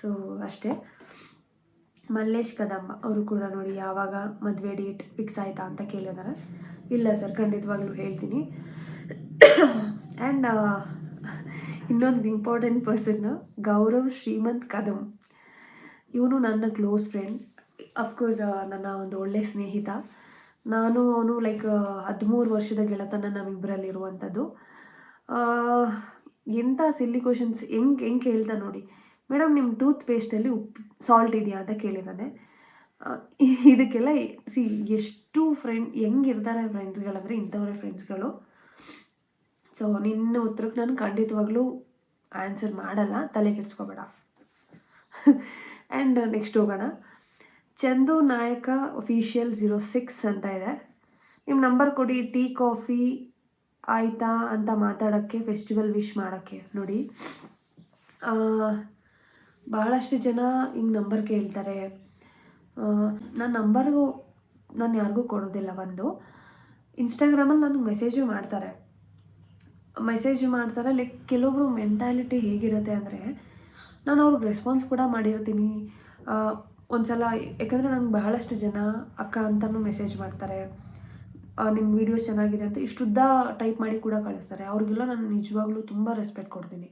ಸೊ ಅಷ್ಟೇ. ಮಲ್ಲೇಶ್ ಕದಂಬ, ಅವರು ಕೂಡ ನೋಡಿ ಯಾವಾಗ ಮದುವೆ ಡೇಟ್ ಫಿಕ್ಸ್ ಆಯಿತಾ ಅಂತ ಕೇಳಿದ್ದಾರೆ ಇಲ್ಲ ಸರ್ ಖಂಡಿತವಾಗ್ಲೂ ಹೇಳ್ತೀನಿ. ಆ್ಯಂಡ್ ಇನ್ನೊಂದು ಇಂಪಾರ್ಟೆಂಟ್ ಪರ್ಸನ್ ಗೌರವ್ ಶ್ರೀಮಂತ್ ಕದಂ ಇವನು ನನ್ನ ಕ್ಲೋಸ್ ಫ್ರೆಂಡ್ ಅಫ್ಕೋರ್ಸ್ ನನ್ನ ಒಂದು ಒಳ್ಳೆಯ ಸ್ನೇಹಿತ. ನಾನು ಅವನು ಲೈಕ್ ಹದಿಮೂರು ವರ್ಷದ ಗೆಳೆತನ ನಮ್ಮಿಬ್ಬರಲ್ಲಿರುವಂಥದ್ದು ಎಂಥ ಸಿಲ್ಲಿ ಕ್ವಶನ್ಸ್ ಹೆಂಗೆ ಹೆಂಗೆ ಕೇಳ್ತಾ ನೋಡಿ. ಮೇಡಮ್ ನಿಮ್ಮ ಟೂತ್ ಪೇಸ್ಟಲ್ಲಿ ಉಪ್ಪು ಸಾಲ್ಟ್ ಇದೆಯಾ ಅಂತ ಕೇಳಿದ್ದಾನೆ ಇದಕ್ಕೆಲ್ಲ ಸಿ ಎಷ್ಟು ಫ್ರೆಂಡ್ ಹೆಂಗಿರ್ತಾರೆ ಫ್ರೆಂಡ್ಸ್ಗಳಂದರೆ ಇಂಥವರೇ ಫ್ರೆಂಡ್ಸ್ಗಳು ಸೊ ನಿನ್ನ ಉತ್ತರಕ್ಕೆ ನಾನು ಖಂಡಿತವಾಗ್ಲೂ ಆನ್ಸರ್ ಮಾಡಲ್ಲ. ತಲೆ ಕೆಡಿಸ್ಕೋಬೇಡ. (laughs) ಆ್ಯಂಡ್ ನೆಕ್ಸ್ಟ್ ಹೋಗೋಣ. ಚಂದು ನಾಯಕ ಅಫಿಷಿಯಲ್ ಝೀರೋ ಸಿಕ್ಸ್ ಅಂತ ಇದೆ. ನಿಮ್ಮ ನಂಬರ್ ಕೊಡಿ ಟೀ ಕಾಫಿ ಆಯಿತಾ ಅಂತ ಮಾತಾಡೋಕ್ಕೆ ಫೆಸ್ಟಿವಲ್ ವಿಶ್ ಮಾಡೋಕ್ಕೆ. ನೋಡಿ ಭಾಳಷ್ಟು ಜನ ಹಿಂಗೆ ನಂಬರ್ ಕೇಳ್ತಾರೆ. ನನ್ನ ನಂಬರು ನಾನು ಯಾರಿಗೂ ಕೊಡೋದಿಲ್ಲ ಒಂದು. ಇನ್ಸ್ಟಾಗ್ರಾಮಲ್ಲಿ ನನಗೆ ಮೆಸೇಜು ಮಾಡ್ತಾರೆ. ಮೆಸೇಜ್ ಮಾಡ್ತಾರೆ ಲೈಕ್ ಕೆಲವೊಬ್ರು ಮೆಂಟಾಲಿಟಿ ಹೇಗಿರುತ್ತೆ ಅಂದರೆ, ನಾನು ಅವ್ರಿಗೆ ರೆಸ್ಪಾನ್ಸ್ ಕೂಡ ಮಾಡಿರ್ತೀನಿ. ಒಂದು ಸಲ ಯಾಕಂದರೆ ನಂಗೆ ಬಹಳಷ್ಟು ಜನ ಅಕ್ಕ ಅಂತಲೂ ಮೆಸೇಜ್ ಮಾಡ್ತಾರೆ. ನಿಮ್ಮ ವೀಡಿಯೋಸ್ ಚೆನ್ನಾಗಿದೆ ಅಂತ ಇಷ್ಟುದ್ದ ಟೈಪ್ ಮಾಡಿ ಕೂಡ ಕಳಿಸ್ತಾರೆ. ಅವ್ರಿಗೆಲ್ಲ ನಾನು ನಿಜವಾಗ್ಲೂ ತುಂಬ ರೆಸ್ಪೆಕ್ಟ್ ಕೊಡ್ತೀನಿ.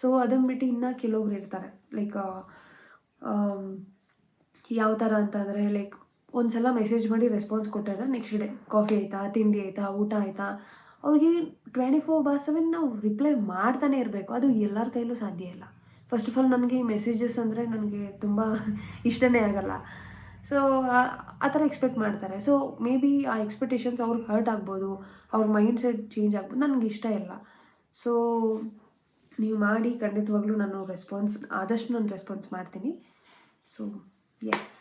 ಸೊ ಅದನ್ನು ಬಿಟ್ಟು ಇನ್ನೂ ಕೆಲವೊಬ್ರು ಇರ್ತಾರೆ. ಲೈಕ್ ಯಾವ ಥರ ಅಂತಂದರೆ ಲೈಕ್ ಒಂದು ಸಲ ಮೆಸೇಜ್ ಮಾಡಿ ರೆಸ್ಪಾನ್ಸ್ ಕೊಟ್ಟಿದ್ರೆ ನೆಕ್ಸ್ಟ್ ಡೇ ಕಾಫಿ ಆಯಿತಾ, ತಿಂಡಿ ಆಯಿತಾ, ಊಟ ಆಯಿತಾ, ಅವ್ರಿಗೆ ಟ್ವೆಂಟಿ ಫೋರ್ ಬಾರ್ ಸೆವೆನ್ ನಾವು ರಿಪ್ಲೈ ಮಾಡ್ತಾನೆ ಇರಬೇಕು. ಅದು ಎಲ್ಲರ ಕೈಲೂ ಸಾಧ್ಯ ಇಲ್ಲ. ಫಸ್ಟ್ ಆಫ್ ಆಲ್ ನನಗೆ ಈ ಮೆಸೇಜಸ್ ಅಂದರೆ ನನಗೆ ತುಂಬ (laughs) ಇಷ್ಟನೇ ಆಗಲ್ಲ. ಸೊ ಆ ಥರ ಎಕ್ಸ್ಪೆಕ್ಟ್ ಮಾಡ್ತಾರೆ. ಸೊ ಮೇ ಬಿ ಆ ಎಕ್ಸ್ಪೆಕ್ಟೇಷನ್ಸ್ ಅವ್ರಿಗೆ ಹರ್ಟ್ ಆಗ್ಬೋದು, ಅವ್ರ ಮೈಂಡ್ ಸೆಟ್ ಚೇಂಜ್ ಆಗ್ಬೋದು, ನನಗೆ ಇಷ್ಟ ಇಲ್ಲ. ಸೊ ನೀವು ಮಾಡಿ, ಖಂಡಿತವಾಗ್ಲೂ ನಾನು ರೆಸ್ಪಾನ್ಸ್ ಆದಷ್ಟು ನಾನು ರೆಸ್ಪಾನ್ಸ್ ಮಾಡ್ತೀನಿ. ಸೊ ಎಸ್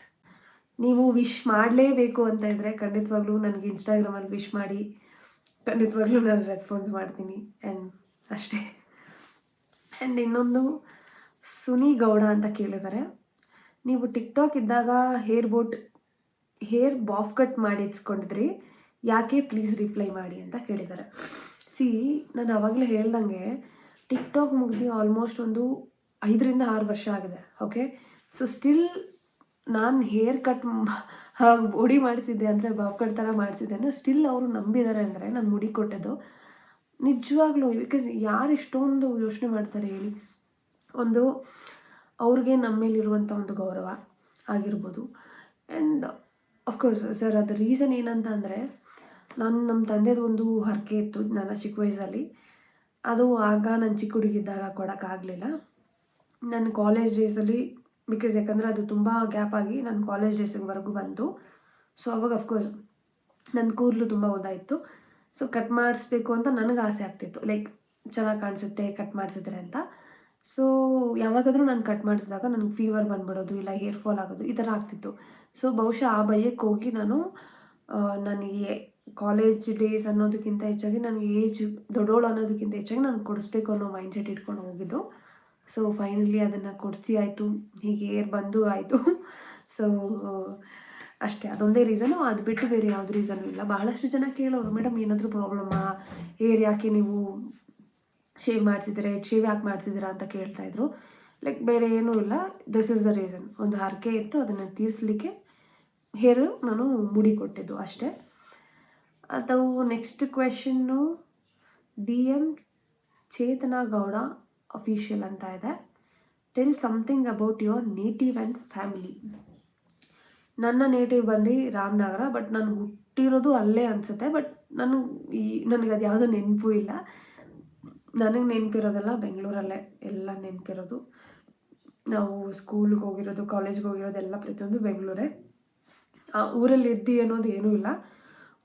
ನೀವು ವಿಶ್ ಮಾಡಲೇಬೇಕು ಅಂತ ಇದ್ದರೆ ಖಂಡಿತವಾಗ್ಲೂ ನನಗೆ ಇನ್ಸ್ಟಾಗ್ರಾಮಲ್ಲಿ ವಿಶ್ ಮಾಡಿ, ಖಂಡಿತವಾಗ್ಲೂ ನಾನು ರೆಸ್ಪಾನ್ಸ್ ಮಾಡ್ತೀನಿ. ಆ್ಯಂಡ್ ಅಷ್ಟೇ. ಆ್ಯಂಡ್ ಇನ್ನೊಂದು ಸುನಿ ಗೌಡ ಅಂತ ಕೇಳಿದ್ದಾರೆ ನೀವು ಟಿಕ್ಟಾಕ್ ಇದ್ದಾಗ hair boat hair bob cut ಮಾಡಿ ಇಸ್ಕೊಂಡಿದ್ರಿ ಯಾಕೆ ಪ್ಲೀಸ್ ರಿಪ್ಲೈ ಮಾಡಿ ಅಂತ ಕೇಳಿದ್ದಾರೆ ಸಿ ನಾನು ಆವಾಗಲೇ ಹೇಳ್ದಂಗೆ ಟಿಕ್ಟಾಕ್ ಮುಗಿದು ಆಲ್ಮೋಸ್ಟ್ ಒಂದು ಐದರಿಂದ ಆರು ವರ್ಷ ಆಗಿದೆ ಓಕೆ ಸೊ ಸ್ಟಿಲ್ ನಾನು ಹೇರ್ ಕಟ್ ಮುಡಿ ಮಾಡಿಸಿದ್ದೆ ಅಂದರೆ ಬಾಫ್ ಕಟ್ ಥರ ಮಾಡಿಸಿದ್ದೆ ಅಂದರೆ ಸ್ಟಿಲ್ ಅವರು ನಂಬಿದ್ದಾರೆ ಅಂದರೆ ನಾನು ಮುಡಿ ಕೊಟ್ಟಿದ್ದು. ನಿಜವಾಗ್ಲೂ ಬಿಕಾಸ್ ಯಾರು ಇಷ್ಟೊಂದು ಯೋಚನೆ ಮಾಡ್ತಾರೆ ಹೇಳಿ? ಒಂದು ಅವ್ರಿಗೆ ನಮ್ಮ ಮೇಲಿರುವಂಥ ಒಂದು ಗೌರವ ಆಗಿರ್ಬೋದು. ಆ್ಯಂಡ್ ಅಫ್ಕೋರ್ಸ್ ಸರ್ ಅದು ರೀಸನ್ ಏನಂತ ಅಂದರೆ, ನಾನು ನಮ್ಮ ತಂದೆದು ಒಂದು ಹರಕೆ ಇತ್ತು ನನ್ನ ಚಿಕ್ಕ ವಯಸ್ಸಲ್ಲಿ. ಅದು ಆಗ ನಾನು ಚಿಕ್ಕ ಹುಡುಗಿದ್ದಾಗ ಕೊಡೋಕ್ಕಾಗಲಿಲ್ಲ ನನ್ನ ಕಾಲೇಜ್ ಡೇಸಲ್ಲಿ ಬಿಕಾಸ್ ಯಾಕಂದರೆ ಅದು ತುಂಬ ಗ್ಯಾಪ್ ಆಗಿ ನನ್ನ ಕಾಲೇಜ್ ಡೇಸ್ವರೆಗೂ ಬಂತು. ಸೊ ಅವಾಗ ಅಫ್ಕೋರ್ಸ್ ನನ್ನ ಕೂದಲು ತುಂಬ ಉದ್ದ ಇತ್ತು ಸೊ ಕಟ್ ಮಾಡಿಸ್ಬೇಕು ಅಂತ ನನಗೆ ಆಸೆ ಆಗ್ತಿತ್ತು. ಲೈಕ್ ಚೆನ್ನಾಗಿ ಕಾಣಿಸುತ್ತೆ ಕಟ್ ಮಾಡಿಸಿದ್ರೆ ಅಂತ. ಸೊ ಯಾವಾಗಾದರೂ ನಾನು ಕಟ್ ಮಾಡಿಸಿದಾಗ ನನಗೆ ಫೀವರ್ ಬಂದ್ಬಿಡೋದು ಇಲ್ಲ ಹೇರ್ ಫಾಲ್ ಆಗೋದು ಈ ಥರ ಆಗ್ತಿತ್ತು. ಸೊ ಬಹುಶಃ ಆ ಭಯಕ್ಕೆ ಹೋಗಿ ನಾನು ನನಗೆ ಕಾಲೇಜ್ ಡೇಸ್ ಅನ್ನೋದಕ್ಕಿಂತ ಹೆಚ್ಚಾಗಿ ನನಗೆ ಏಜ್ ದೊಡ್ಡೋಳು ಅನ್ನೋದಕ್ಕಿಂತ ಹೆಚ್ಚಾಗಿ ನಾನು ಕೊಡಿಸ್ಬೇಕು ಅನ್ನೋ ಮೈಂಡ್ ಸೆಟ್ ಇಟ್ಕೊಂಡು ಹೋಗಿದ್ದು. ಸೊ ಫೈನಲಿ ಅದನ್ನು ಕೊಡಿಸಿ ಆಯಿತು. ಹೀಗೆ ಏರ್ ಬಂದು ಆಯಿತು. ಸೊ (laughs) ಅಷ್ಟೇ. ಅದೊಂದೇ ರೀಸನು ಅದು ಬಿಟ್ಟು ಬೇರೆ ಯಾವುದು ರೀಸನು ಇಲ್ಲ. ಬಹಳಷ್ಟು ಜನ ಕೇಳೋರು, ಮೇಡಮ್, ಏನಾದರೂ ಪ್ರಾಬ್ಲಮ್ಮಾ ಏರ್ ಯಾಕೆ ನೀವು ಶೇವ್ ಮಾಡಿಸಿದ್ರೆ ಶೇವ್ ಯಾಕೆ ಮಾಡಿಸಿದ್ದೀರಾ ಅಂತ ಕೇಳ್ತಾ ಇದ್ರು. ಲೈಕ್ ಬೇರೆ ಏನೂ ಇಲ್ಲ. ದಿಸ್ ಇಸ್ ದ ರೀಸನ್ ಒಂದು ಹರಕೆ ಇತ್ತು, ಅದನ್ನು ತೀರಿಸ್ಲಿಕ್ಕೆ ಹೇರು ನಾನು ಮುಡಿ ಕೊಟ್ಟಿದ್ದು ಅಷ್ಟೇ. ಅದು next question D M Chethana Gowda official ಅಂತ ಇದೆ. Tell something about your native and family ನನ್ನ ನೇಟಿವ್ ಬಂದು ರಾಮನಗರ ಬಟ್ ನಾನು ಹುಟ್ಟಿರೋದು ಅಲ್ಲೇ ಅನಿಸುತ್ತೆ ಬಟ್ ನಾನು ಈ, ನನಗೆ ಅದು ಯಾವುದೋ ನೆನಪು ಇಲ್ಲ. ನನಗೆ ನೆನಪಿರೋದೆಲ್ಲ ಬೆಂಗಳೂರಲ್ಲೇ ಎಲ್ಲ ನೆನಪಿರೋದು. ನಾವು ಸ್ಕೂಲ್ಗೆ ಹೋಗಿರೋದು, ಕಾಲೇಜ್ಗೆ ಹೋಗಿರೋದೆಲ್ಲ ಪ್ರತಿಯೊಂದು ಬೆಂಗಳೂರೇ. ಊರಲ್ಲಿ ಇದ್ದಿ ಅನ್ನೋದು ಏನೂ ಇಲ್ಲ.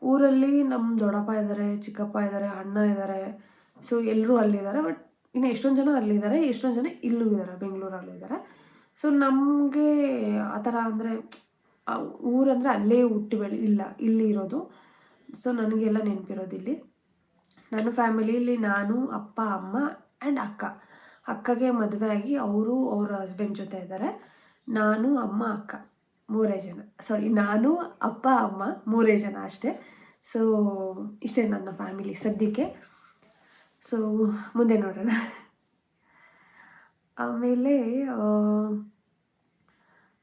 ಊರಲ್ಲಿ ನಮ್ಮ ದೊಡ್ಡಪ್ಪ ಇದ್ದಾರೆ ಚಿಕ್ಕಪ್ಪ ಇದ್ದಾರೆ ಅಣ್ಣ ಇದ್ದಾರೆ ಸೊ ಎಲ್ಲರೂ ಅಲ್ಲಿದ್ದಾರೆ ಬಟ್ ಇನ್ನು ಎಷ್ಟೊಂದು ಜನ ಅಲ್ಲಿದ್ದಾರೆ ಎಷ್ಟೊಂದು ಜನ ಇಲ್ಲೂ ಇದ್ದಾರೆ ಬೆಂಗಳೂರಲ್ಲೂ ಇದ್ದಾರೆ ಸೊ ನಮಗೆ ಆ ಥರ ಅಂದರೆ ಊರಂದರೆ ಅಲ್ಲೇ ಹುಟ್ಟಿ ಬೆಳೆ, ಇಲ್ಲ, ಇಲ್ಲಿ ಇರೋದು. ಸೊ ನನಗೆಲ್ಲ ನೆನಪಿರೋದು ಇಲ್ಲಿ. ನನ್ನ ಫ್ಯಾಮಿಲಿಯಲ್ಲಿ ನಾನು, ಅಪ್ಪ, ಅಮ್ಮ ಆ್ಯಂಡ್ ಅಕ್ಕ. ಅಕ್ಕಗೆ ಮದುವೆ ಆಗಿ ಅವರು ಅವ್ರ ಹಸ್ಬೆಂಡ್ ಜೊತೆ ಇದ್ದಾರೆ. ನಾನು, ಅಮ್ಮ, ಅಕ್ಕ. ಮೂರೇ ಜನ. ಸಾರಿ ನಾನು, ಅಪ್ಪ, ಅಮ್ಮ ಮೂರೇ ಜನ ಅಷ್ಟೇ. ಸೊ ಇಷ್ಟೇ ನನ್ನ ಫ್ಯಾಮಿಲಿ ಸದ್ಯಕ್ಕೆ. ಸೊ ಮುಂದೆ ನೋಡೋಣ. ಆಮೇಲೆ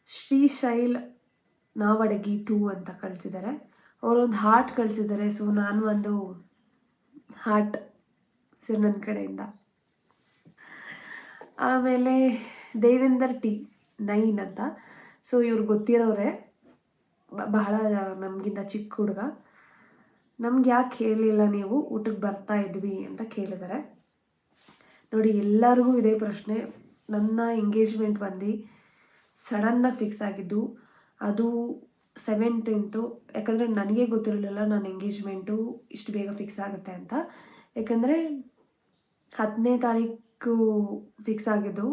ಶ್ರೀಶೈಲ್ ನಾವಡಗಿ ಟೂ ಅಂತ ಕಳಿಸಿದ್ದಾರೆ. ಅವರೊಂದು ಹಾರ್ಟ್ ಕಳಿಸಿದ್ದಾರೆ. ಸೊ ನಾನು ಒಂದು ಹಾರ್ಟ್ ಸರ್ ನನ್ನ ಕಡೆಯಿಂದ. ಆಮೇಲೆ ದೇವೇಂದರ್ ಟಿ ನೈನ್ ಅಂತ. ಸೊ ಇವ್ರು ಗೊತ್ತಿರೋರೆ. ಬಹಳ ನಮಗಿಂತ ಚಿಕ್ಕ ಹುಡುಗ. ನಮ್ಗೆ ಯಾಕೆ ಹೇಳಿಲ್ಲ ನೀವು? ಊಟಕ್ಕೆ ಬರ್ತಾ ಇದ್ವಿ ಅಂತ ಕೇಳಿದ್ದಾರೆ ನೋಡಿ, ಎಲ್ಲರಿಗೂ ಇದೇ ಪ್ರಶ್ನೆ. ನನ್ನ ಎಂಗೇಜ್ಮೆಂಟ್ ಬಂದು ಸಡನ್ನಾಗಿ ಫಿಕ್ಸ್ ಆಗಿದ್ದು, ಅದು ಸೆವೆಂಟೀನ್ತು ಯಾಕಂದರೆ ನನಗೆ ಗೊತ್ತಿರಲಿಲ್ಲ ನನ್ನ ಎಂಗೇಜ್ಮೆಂಟು ಇಷ್ಟು ಬೇಗ ಫಿಕ್ಸ್ ಆಗುತ್ತೆ ಅಂತ. ಯಾಕಂದರೆ ಹತ್ತನೇ ತಾರೀಕು ಫಿಕ್ಸ್ ಆಗಿದ್ದು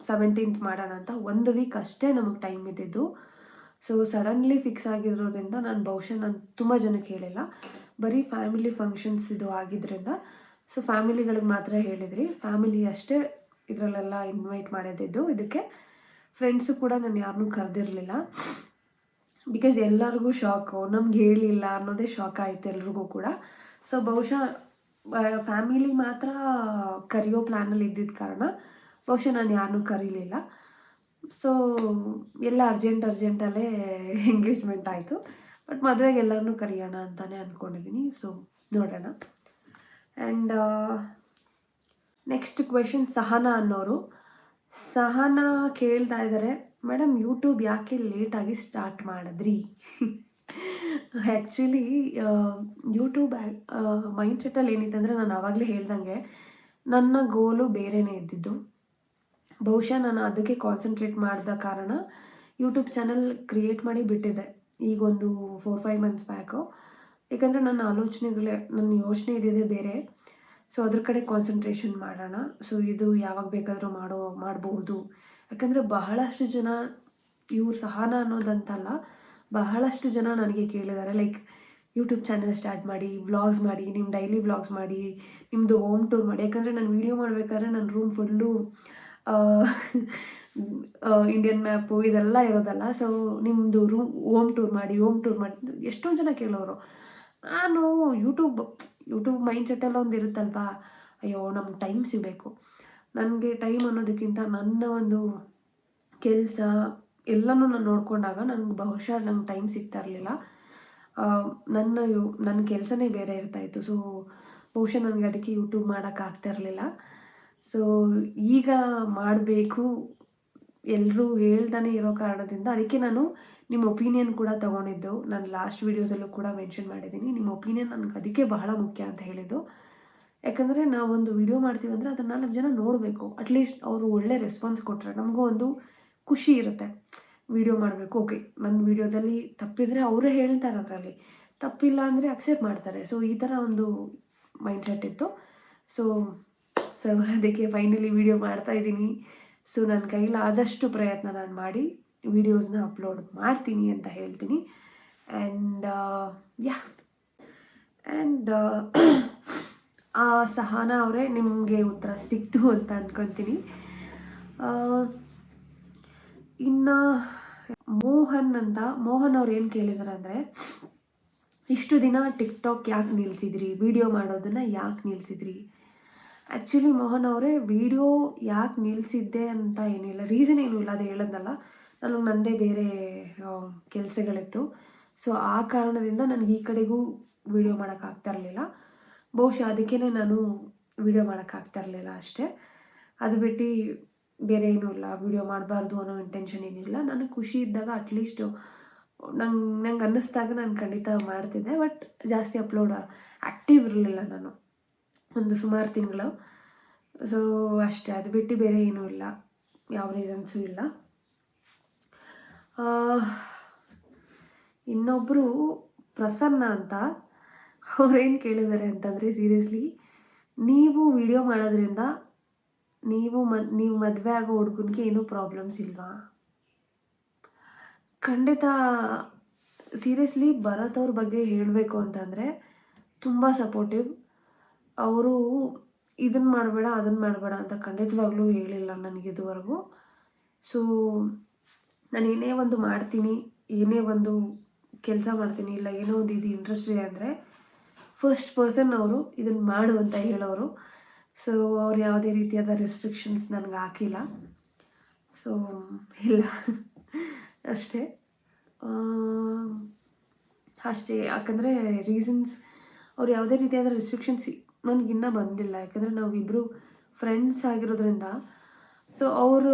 ಸೆವೆಂಟೀನ್ತ್ ಮಾಡೋಣ ಅಂತ. ಒಂದು ವೀಕ್ ಅಷ್ಟೇ ನಮಗೆ ಟೈಮ್ ಇದ್ದಿದ್ದು. ಸೊ ಸಡನ್ಲಿ ಫಿಕ್ಸ್ ಆಗಿರೋದ್ರಿಂದ ನಾನು ಬಹುಶಃ ನಾನು ತುಂಬ ಜನಕ್ಕೆ ಹೇಳಿಲ್ಲ. ಬರೀ ಫ್ಯಾಮಿಲಿ ಫಂಕ್ಷನ್ಸ್ ಇದು ಆಗಿದ್ದರಿಂದ ಸೊ ಫ್ಯಾಮಿಲಿಗಳಿಗೆ ಮಾತ್ರ ಹೇಳಿದ್ರಿ. ಫ್ಯಾಮಿಲಿ ಅಷ್ಟೇ ಇದರಲ್ಲೆಲ್ಲ ಇನ್ವೈಟ್ ಮಾಡಿದ್ದು. ಇದಕ್ಕೆ ಫ್ರೆಂಡ್ಸು ಕೂಡ ನಾನು ಯಾರನ್ನೂ ಕರೆದಿರಲಿಲ್ಲ. ಬಿಕಾಸ್ ಎಲ್ಲರಿಗೂ ಶಾಕು ನಮ್ಗೆ ಹೇಳಿಲ್ಲ ಅನ್ನೋದೇ ಶಾಕ್ ಆಯಿತು ಎಲ್ರಿಗೂ ಕೂಡ. ಸೊ ಬಹುಶಃ ಫ್ಯಾಮಿಲಿ ಮಾತ್ರ ಕರೆಯೋ ಪ್ಲ್ಯಾನಲ್ಲಿ ಇದ್ದಿದ್ದ ಕಾರಣ ಬಹುಶಃ ನಾನು ಯಾರನ್ನೂ ಕರೀಲಿಲ್ಲ. ಸೊ ಎಲ್ಲ ಅರ್ಜೆಂಟ್ ಅರ್ಜೆಂಟಲ್ಲೇ ಎಂಗೇಜ್ಮೆಂಟ್ ಆಯಿತು. ಬಟ್ ಮದುವೆಗೆ ಎಲ್ಲರನ್ನೂ ಕರೆಯೋಣ ಅಂತಲೇ ಅಂದ್ಕೊಂಡಿದ್ದೀನಿ ಸೊ ನೋಡೋಣ. ಆ್ಯಂಡ್ ನೆಕ್ಸ್ಟ್ ಕ್ವೆಶನ್ ಸಹನಾ ಅನ್ನೋರು. ಸಹನಾ ಕೇಳ್ತಾ ಇದ್ದಾರೆ ಮೇಡಮ್ ಯೂಟ್ಯೂಬ್ ಯಾಕೆ ಲೇಟಾಗಿ ಸ್ಟಾರ್ಟ್ ಮಾಡಿದ್ರಿ? ಆ್ಯಕ್ಚುಲಿ ಯೂಟ್ಯೂಬ್ ಮೈಂಡ್ ಸೆಟ್ಟಲ್ಲಿ ಏನಿತ್ತು ಅಂದರೆ ನಾನು ಆವಾಗಲೇ ಹೇಳ್ದಂಗೆ, ನನ್ನ ಗೋಲು ಬೇರೆಯೇ ಇದ್ದಿದ್ದು. ಬಹುಶಃ ನಾನು ಅದಕ್ಕೆ ಕಾನ್ಸಂಟ್ರೇಟ್ ಮಾಡಿದ ಕಾರಣ ಯೂಟ್ಯೂಬ್ ಚಾನಲ್ ಕ್ರಿಯೇಟ್ ಮಾಡಿ ಬಿಟ್ಟಿದ್ದೆ ಈಗೊಂದು ಫೋರ್ ಫೈವ್ ಮಂತ್ಸ್ ಬ್ಯಾಕು ಏಕೆಂದರೆ ನನ್ನ ಆಲೋಚನೆಗಳೇ, ನನ್ನ ಯೋಚನೆ ಇದ್ದಿದ್ದೇ ಬೇರೆ. ಸೊ ಅದ್ರ ಕಡೆ ಕಾನ್ಸಂಟ್ರೇಷನ್ ಮಾಡೋಣ. ಸೊ ಇದು ಯಾವಾಗ ಬೇಕಾದರೂ ಮಾಡೋ ಮಾಡಬಹುದು ಯಾಕಂದರೆ ಬಹಳಷ್ಟು ಜನ ಇವ್ರು ಸಹನ ಅನ್ನೋದಂತಲ್ಲ, ಬಹಳಷ್ಟು ಜನ ನನಗೆ ಕೇಳಿದ್ದಾರೆ ಲೈಕ್ ಯೂಟ್ಯೂಬ್ ಚಾನಲ್ ಸ್ಟಾರ್ಟ್ ಮಾಡಿ ವ್ಲಾಗ್ಸ್ ಮಾಡಿ ನಿಮ್ಮ ಡೈಲಿ ವ್ಲಾಗ್ಸ್ ಮಾಡಿ ನಿಮ್ಮದು ಹೋಮ್ ಟೂರ್ ಮಾಡಿ. ಯಾಕಂದರೆ ನಾನು ವೀಡಿಯೋ ಮಾಡಬೇಕಾದ್ರೆ ನನ್ನ ರೂಮ್ ಫುಲ್ಲು ಇಂಡಿಯನ್ ಮ್ಯಾಪು ಇದೆಲ್ಲ ಇರೋದಲ್ಲ ಸೊ ನಿಮ್ಮದು ರೂಮ್ ಹೋಮ್ ಟೂರ್ ಮಾಡಿ ಹೋಮ್ ಟೂರ್ ಮಾಡಿ ಎಷ್ಟೊಂದು ಜನ ಕೇಳೋರು. ನಾನು ಯೂಟ್ಯೂಬ್ ಯೂಟ್ಯೂಬ್ ಮೈಂಡ್ ಸೆಟ್ಟೆಲ್ಲ ಒಂದು ಇರುತ್ತಲ್ವಾ? ಅಯ್ಯೋ, ನಮ್ಗೆ ಟೈಮ್ ಸಿಗಬೇಕು. ನನಗೆ ಟೈಮ್ ಅನ್ನೋದಕ್ಕಿಂತ ನನ್ನ ಒಂದು ಕೆಲಸ ಎಲ್ಲನೂ ನಾನು ನೋಡಿಕೊಂಡಾಗ ನನಗೆ ಬಹುಶಃ ನಂಗೆ ಟೈಮ್ ಸಿಗ್ತಾ ಇರಲಿಲ್ಲ. ನನ್ನ ಯು ನನ್ನ ಕೆಲಸನೇ ಬೇರೆ ಇರ್ತಾಯಿತ್ತು ಸೊ ಬಹುಶಃ ನನಗೆ ಅದಕ್ಕೆ ಯೂಟ್ಯೂಬ್ ಮಾಡೋಕ್ಕಾಗ್ತಾ ಇರಲಿಲ್ಲ. ಸೊ ಈಗ ಮಾಡಬೇಕು ಎಲ್ಲರೂ ಹೇಳ್ತಾನೆ ಇರೋ ಕಾರಣದಿಂದ ಅದಕ್ಕೆ ನಾನು ನಿಮ್ಮ ಒಪಿನಿಯನ್ ಕೂಡ ತೊಗೊಂಡಿದ್ದು. ನಾನು ಲಾಸ್ಟ್ ವೀಡಿಯೋದಲ್ಲೂ ಕೂಡ ಮೆನ್ಷನ್ ಮಾಡಿದ್ದೀನಿ ನಿಮ್ಮ ಒಪಿನಿಯನ್ ನನಗೆ ಅದಕ್ಕೆ ಬಹಳ ಮುಖ್ಯ ಅಂತ ಹೇಳಿದ್ದು. ಯಾಕಂದರೆ ನಾವೊಂದು ವಿಡಿಯೋ ಮಾಡ್ತೀವಿ ಅಂದರೆ ಅದನ್ನು ನಾಲ್ಕು ಜನ ನೋಡಬೇಕು. ಅಟ್ಲೀಸ್ಟ್ ಅವರು ಒಳ್ಳೆ ರೆಸ್ಪಾನ್ಸ್ ಕೊಟ್ಟರೆ ನಮಗೂ ಒಂದು ಖುಷಿ ಇರುತ್ತೆ. ವಿಡಿಯೋ ಮಾಡಬೇಕು ಓಕೆ ನನ್ನ ವಿಡಿಯೋದಲ್ಲಿ ತಪ್ಪಿದರೆ ಅವರೇ ಹೇಳ್ತಾರೆ ಅದರಲ್ಲಿ. ತಪ್ಪಿಲ್ಲ ಅಂದರೆ ಅಕ್ಸೆಪ್ಟ್ ಮಾಡ್ತಾರೆ. ಸೊ ಈ ಥರ ಒಂದು ಮೈಂಡ್ ಸೆಟ್ ಇತ್ತು. ಸೊ ಸೊ ಅದಕ್ಕೆ ಫೈನಲಿ ವಿಡಿಯೋ ಮಾಡ್ತಾ ಇದ್ದೀನಿ. ಸೊ ನನ್ನ ಕೈಲಾದಷ್ಟು ಪ್ರಯತ್ನ ನಾನು ಮಾಡಿ ವಿಡಿಯೋಸ್ನ ಅಪ್ಲೋಡ್ ಮಾಡ್ತೀನಿ ಅಂತ ಹೇಳ್ತೀನಿ. ಆ್ಯಂಡ್ ಯಾ ಆ್ಯಂಡ್ ಸಹನ ಅವರೇ ನಿಮಗೆ ಉತ್ತರ ಸಿಕ್ತು ಅಂತ ಅಂದ್ಕೊತೀನಿ ಇನ್ನು ಮೋಹನ್ ಅಂತ, ಮೋಹನ್ ಅವ್ರು ಏನು ಕೇಳಿದಾರೆ ಅಂದರೆ ಇಷ್ಟು ದಿನ ಟಿಕ್ ಟಾಕ್ ಯಾಕೆ ನಿಲ್ಸಿದ್ರಿ? ವಿಡಿಯೋ ಮಾಡೋದನ್ನು ಯಾಕೆ ನಿಲ್ಸಿದ್ರಿ? ಆ್ಯಕ್ಚುಲಿ ಮೋಹನ್ ಅವರೇ ವಿಡಿಯೋ ಯಾಕೆ ನಿಲ್ಲಿಸಿದ್ದೆ ಅಂತ ಏನಿಲ್ಲ ರೀಸನ್ ಏನೂ ಇಲ್ಲ, ಅದು ಹೇಳೋದಲ್ಲ. ನನಗೆ ನನ್ನದೇ ಬೇರೆ ಕೆಲಸಗಳಿತ್ತು. ಸೊ ಆ ಕಾರಣದಿಂದ ನನಗೆ ಈ ಕಡೆಗೂ ವಿಡಿಯೋ ಮಾಡೋಕ್ಕಾಗ್ತಾ ಇರಲಿಲ್ಲ. ಬಹುಶಃ ಅದಕ್ಕೇ ನಾನು ವಿಡಿಯೋ ಮಾಡೋಕ್ಕಾಗ್ತಾ ಇರಲಿಲ್ಲ ಅಷ್ಟೇ. ಅದು ಬಿಟ್ಟು ಬೇರೆ ಏನೂ ಇಲ್ಲ ವಿಡಿಯೋ ಮಾಡಬಾರ್ದು ಅನ್ನೋ ಇಂಟೆನ್ಷನ್ ಏನಿಲ್ಲ. ನನಗೆ ಖುಷಿ ಇದ್ದಾಗ ಅಟ್ಲೀಸ್ಟು ನಂಗೆ ನಂಗೆ ಅನ್ನಿಸ್ದಾಗ ನಾನು ಖಂಡಿತ ಮಾಡ್ತಿದ್ದೆ ಬಟ್ ಜಾಸ್ತಿ ಅಪ್ಲೋಡ್ ಆ್ಯಕ್ಟಿವ್ ಇರಲಿಲ್ಲ ನಾನು. ಒಂದು ಸುಮಾರು ತಿಂಗಳು. ಸೊ ಅಷ್ಟೇ, ಅದು ಬಿಟ್ಟು ಬೇರೆ ಏನೂ ಇಲ್ಲ. ಯಾವ ರೀಸನ್ಸು ಇಲ್ಲ. ಇನ್ನೊಬ್ಬರು ಪ್ರಸನ್ನ ಅಂತ. ಅವ್ರೇನು ಕೇಳಿದ್ದಾರೆ ಅಂತಂದರೆ ಸೀರಿಯಸ್ಲಿ ನೀವು ವಿಡಿಯೋ ಮಾಡೋದ್ರಿಂದ ನೀವು ಮ, ನೀವು ಮದುವೆ ಆಗೋ ಹುಡುಗನಿಗೆ ಏನೂ ಪ್ರಾಬ್ಲಮ್ಸ್ ಇಲ್ವಾ? ಖಂಡಿತ ಸೀರಿಯಸ್ಲಿ ಭರತ್ ಅವ್ರ ಬಗ್ಗೆ ಹೇಳಬೇಕು ಅಂತಂದರೆ ತುಂಬ ಸಪೋರ್ಟಿವ್ ಅವರು ಇದನ್ನು ಮಾಡಬೇಡ ಅದನ್ನು ಮಾಡಬೇಡ ಅಂತ ಖಂಡಿತವಾಗ್ಲೂ ಹೇಳಿಲ್ಲ ನನಗೆ ಇದುವರೆಗೂ. ಸೊ ನಾನು ಏನೇ ಒಂದು ಮಾಡ್ತೀನಿ, ಏನೇ ಒಂದು ಕೆಲಸ ಮಾಡ್ತೀನಿ, ಇಲ್ಲ ಏನೋ ಒಂದು ಇದು ಇದೆ ಅಂದರೆ ಫಸ್ಟ್ ಪರ್ಸನ್ ಅವರು ಇದನ್ನು ಮಾಡು ಅಂತ ಹೇಳೋರು. ಸೊ ಅವ್ರು ಯಾವುದೇ ರೀತಿಯಾದ ರೆಸ್ಟ್ರಿಕ್ಷನ್ಸ್ ನನಗೆ ಹಾಕಿಲ್ಲ. ಸೊ ಇಲ್ಲ. ಅಷ್ಟೇ. ಅಷ್ಟೇ. ಯಾಕಂದರೆ ರೀಸನ್ಸ್ ಅವ್ರು ಯಾವುದೇ ರೀತಿಯಾದ ರೆಸ್ಟ್ರಿಕ್ಷನ್ಸ್ ನನಗಿನ್ನೂ ಬಂದಿಲ್ಲ. ಯಾಕಂದರೆ ನಾವಿಬ್ಬರು ಫ್ರೆಂಡ್ಸ್ ಆಗಿರೋದ್ರಿಂದ. ಸೊ ಅವರು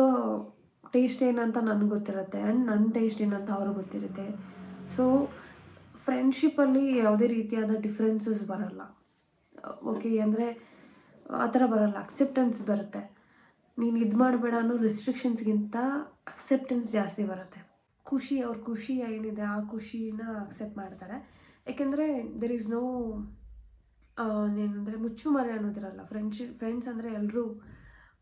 ಟೇಸ್ಟ್ ಏನಂತ ನನಗೆ ಗೊತ್ತಿರುತ್ತೆ. ಆ್ಯಂಡ್ ನನ್ನ ಟೇಸ್ಟ್ ಏನಂತ ಅವ್ರಿಗೆ ಗೊತ್ತಿರುತ್ತೆ. ಸೊ ಫ್ರೆಂಡ್ಶಿಪ್ಪಲ್ಲಿ ಯಾವುದೇ ರೀತಿಯಾದ ಡಿಫ್ರೆನ್ಸಸ್ ಬರಲ್ಲ. ಓಕೆ ಅಂದರೆ ಆ ಥರ ಬರಲ್ಲ. ಅಕ್ಸೆಪ್ಟೆನ್ಸ್ ಬರುತ್ತೆ. ನೀನು ಇದು ಮಾಡಬೇಡ ಅನ್ನೋ ರೆಸ್ಟ್ರಿಕ್ಷನ್ಸ್ಗಿಂತ ಅಕ್ಸೆಪ್ಟೆನ್ಸ್ ಜಾಸ್ತಿ ಬರುತ್ತೆ. ಖುಷಿ, ಅವ್ರ ಖುಷಿ ಏನಿದೆ, ಆ ಖುಷಿನ ಅಕ್ಸೆಪ್ಟ್ ಮಾಡ್ತಾರೆ. ಯಾಕೆಂದರೆ ದೆರ್ ಈಸ್ ನೋ ಏನಂದರೆ ಮುಚ್ಚುಮರೆ ಅನ್ನೋದಿರಲ್ಲ. ಫ್ರೆಂಡ್ಶಿಪ್ ಫ್ರೆಂಡ್ಸ್ ಅಂದರೆ ಎಲ್ಲರೂ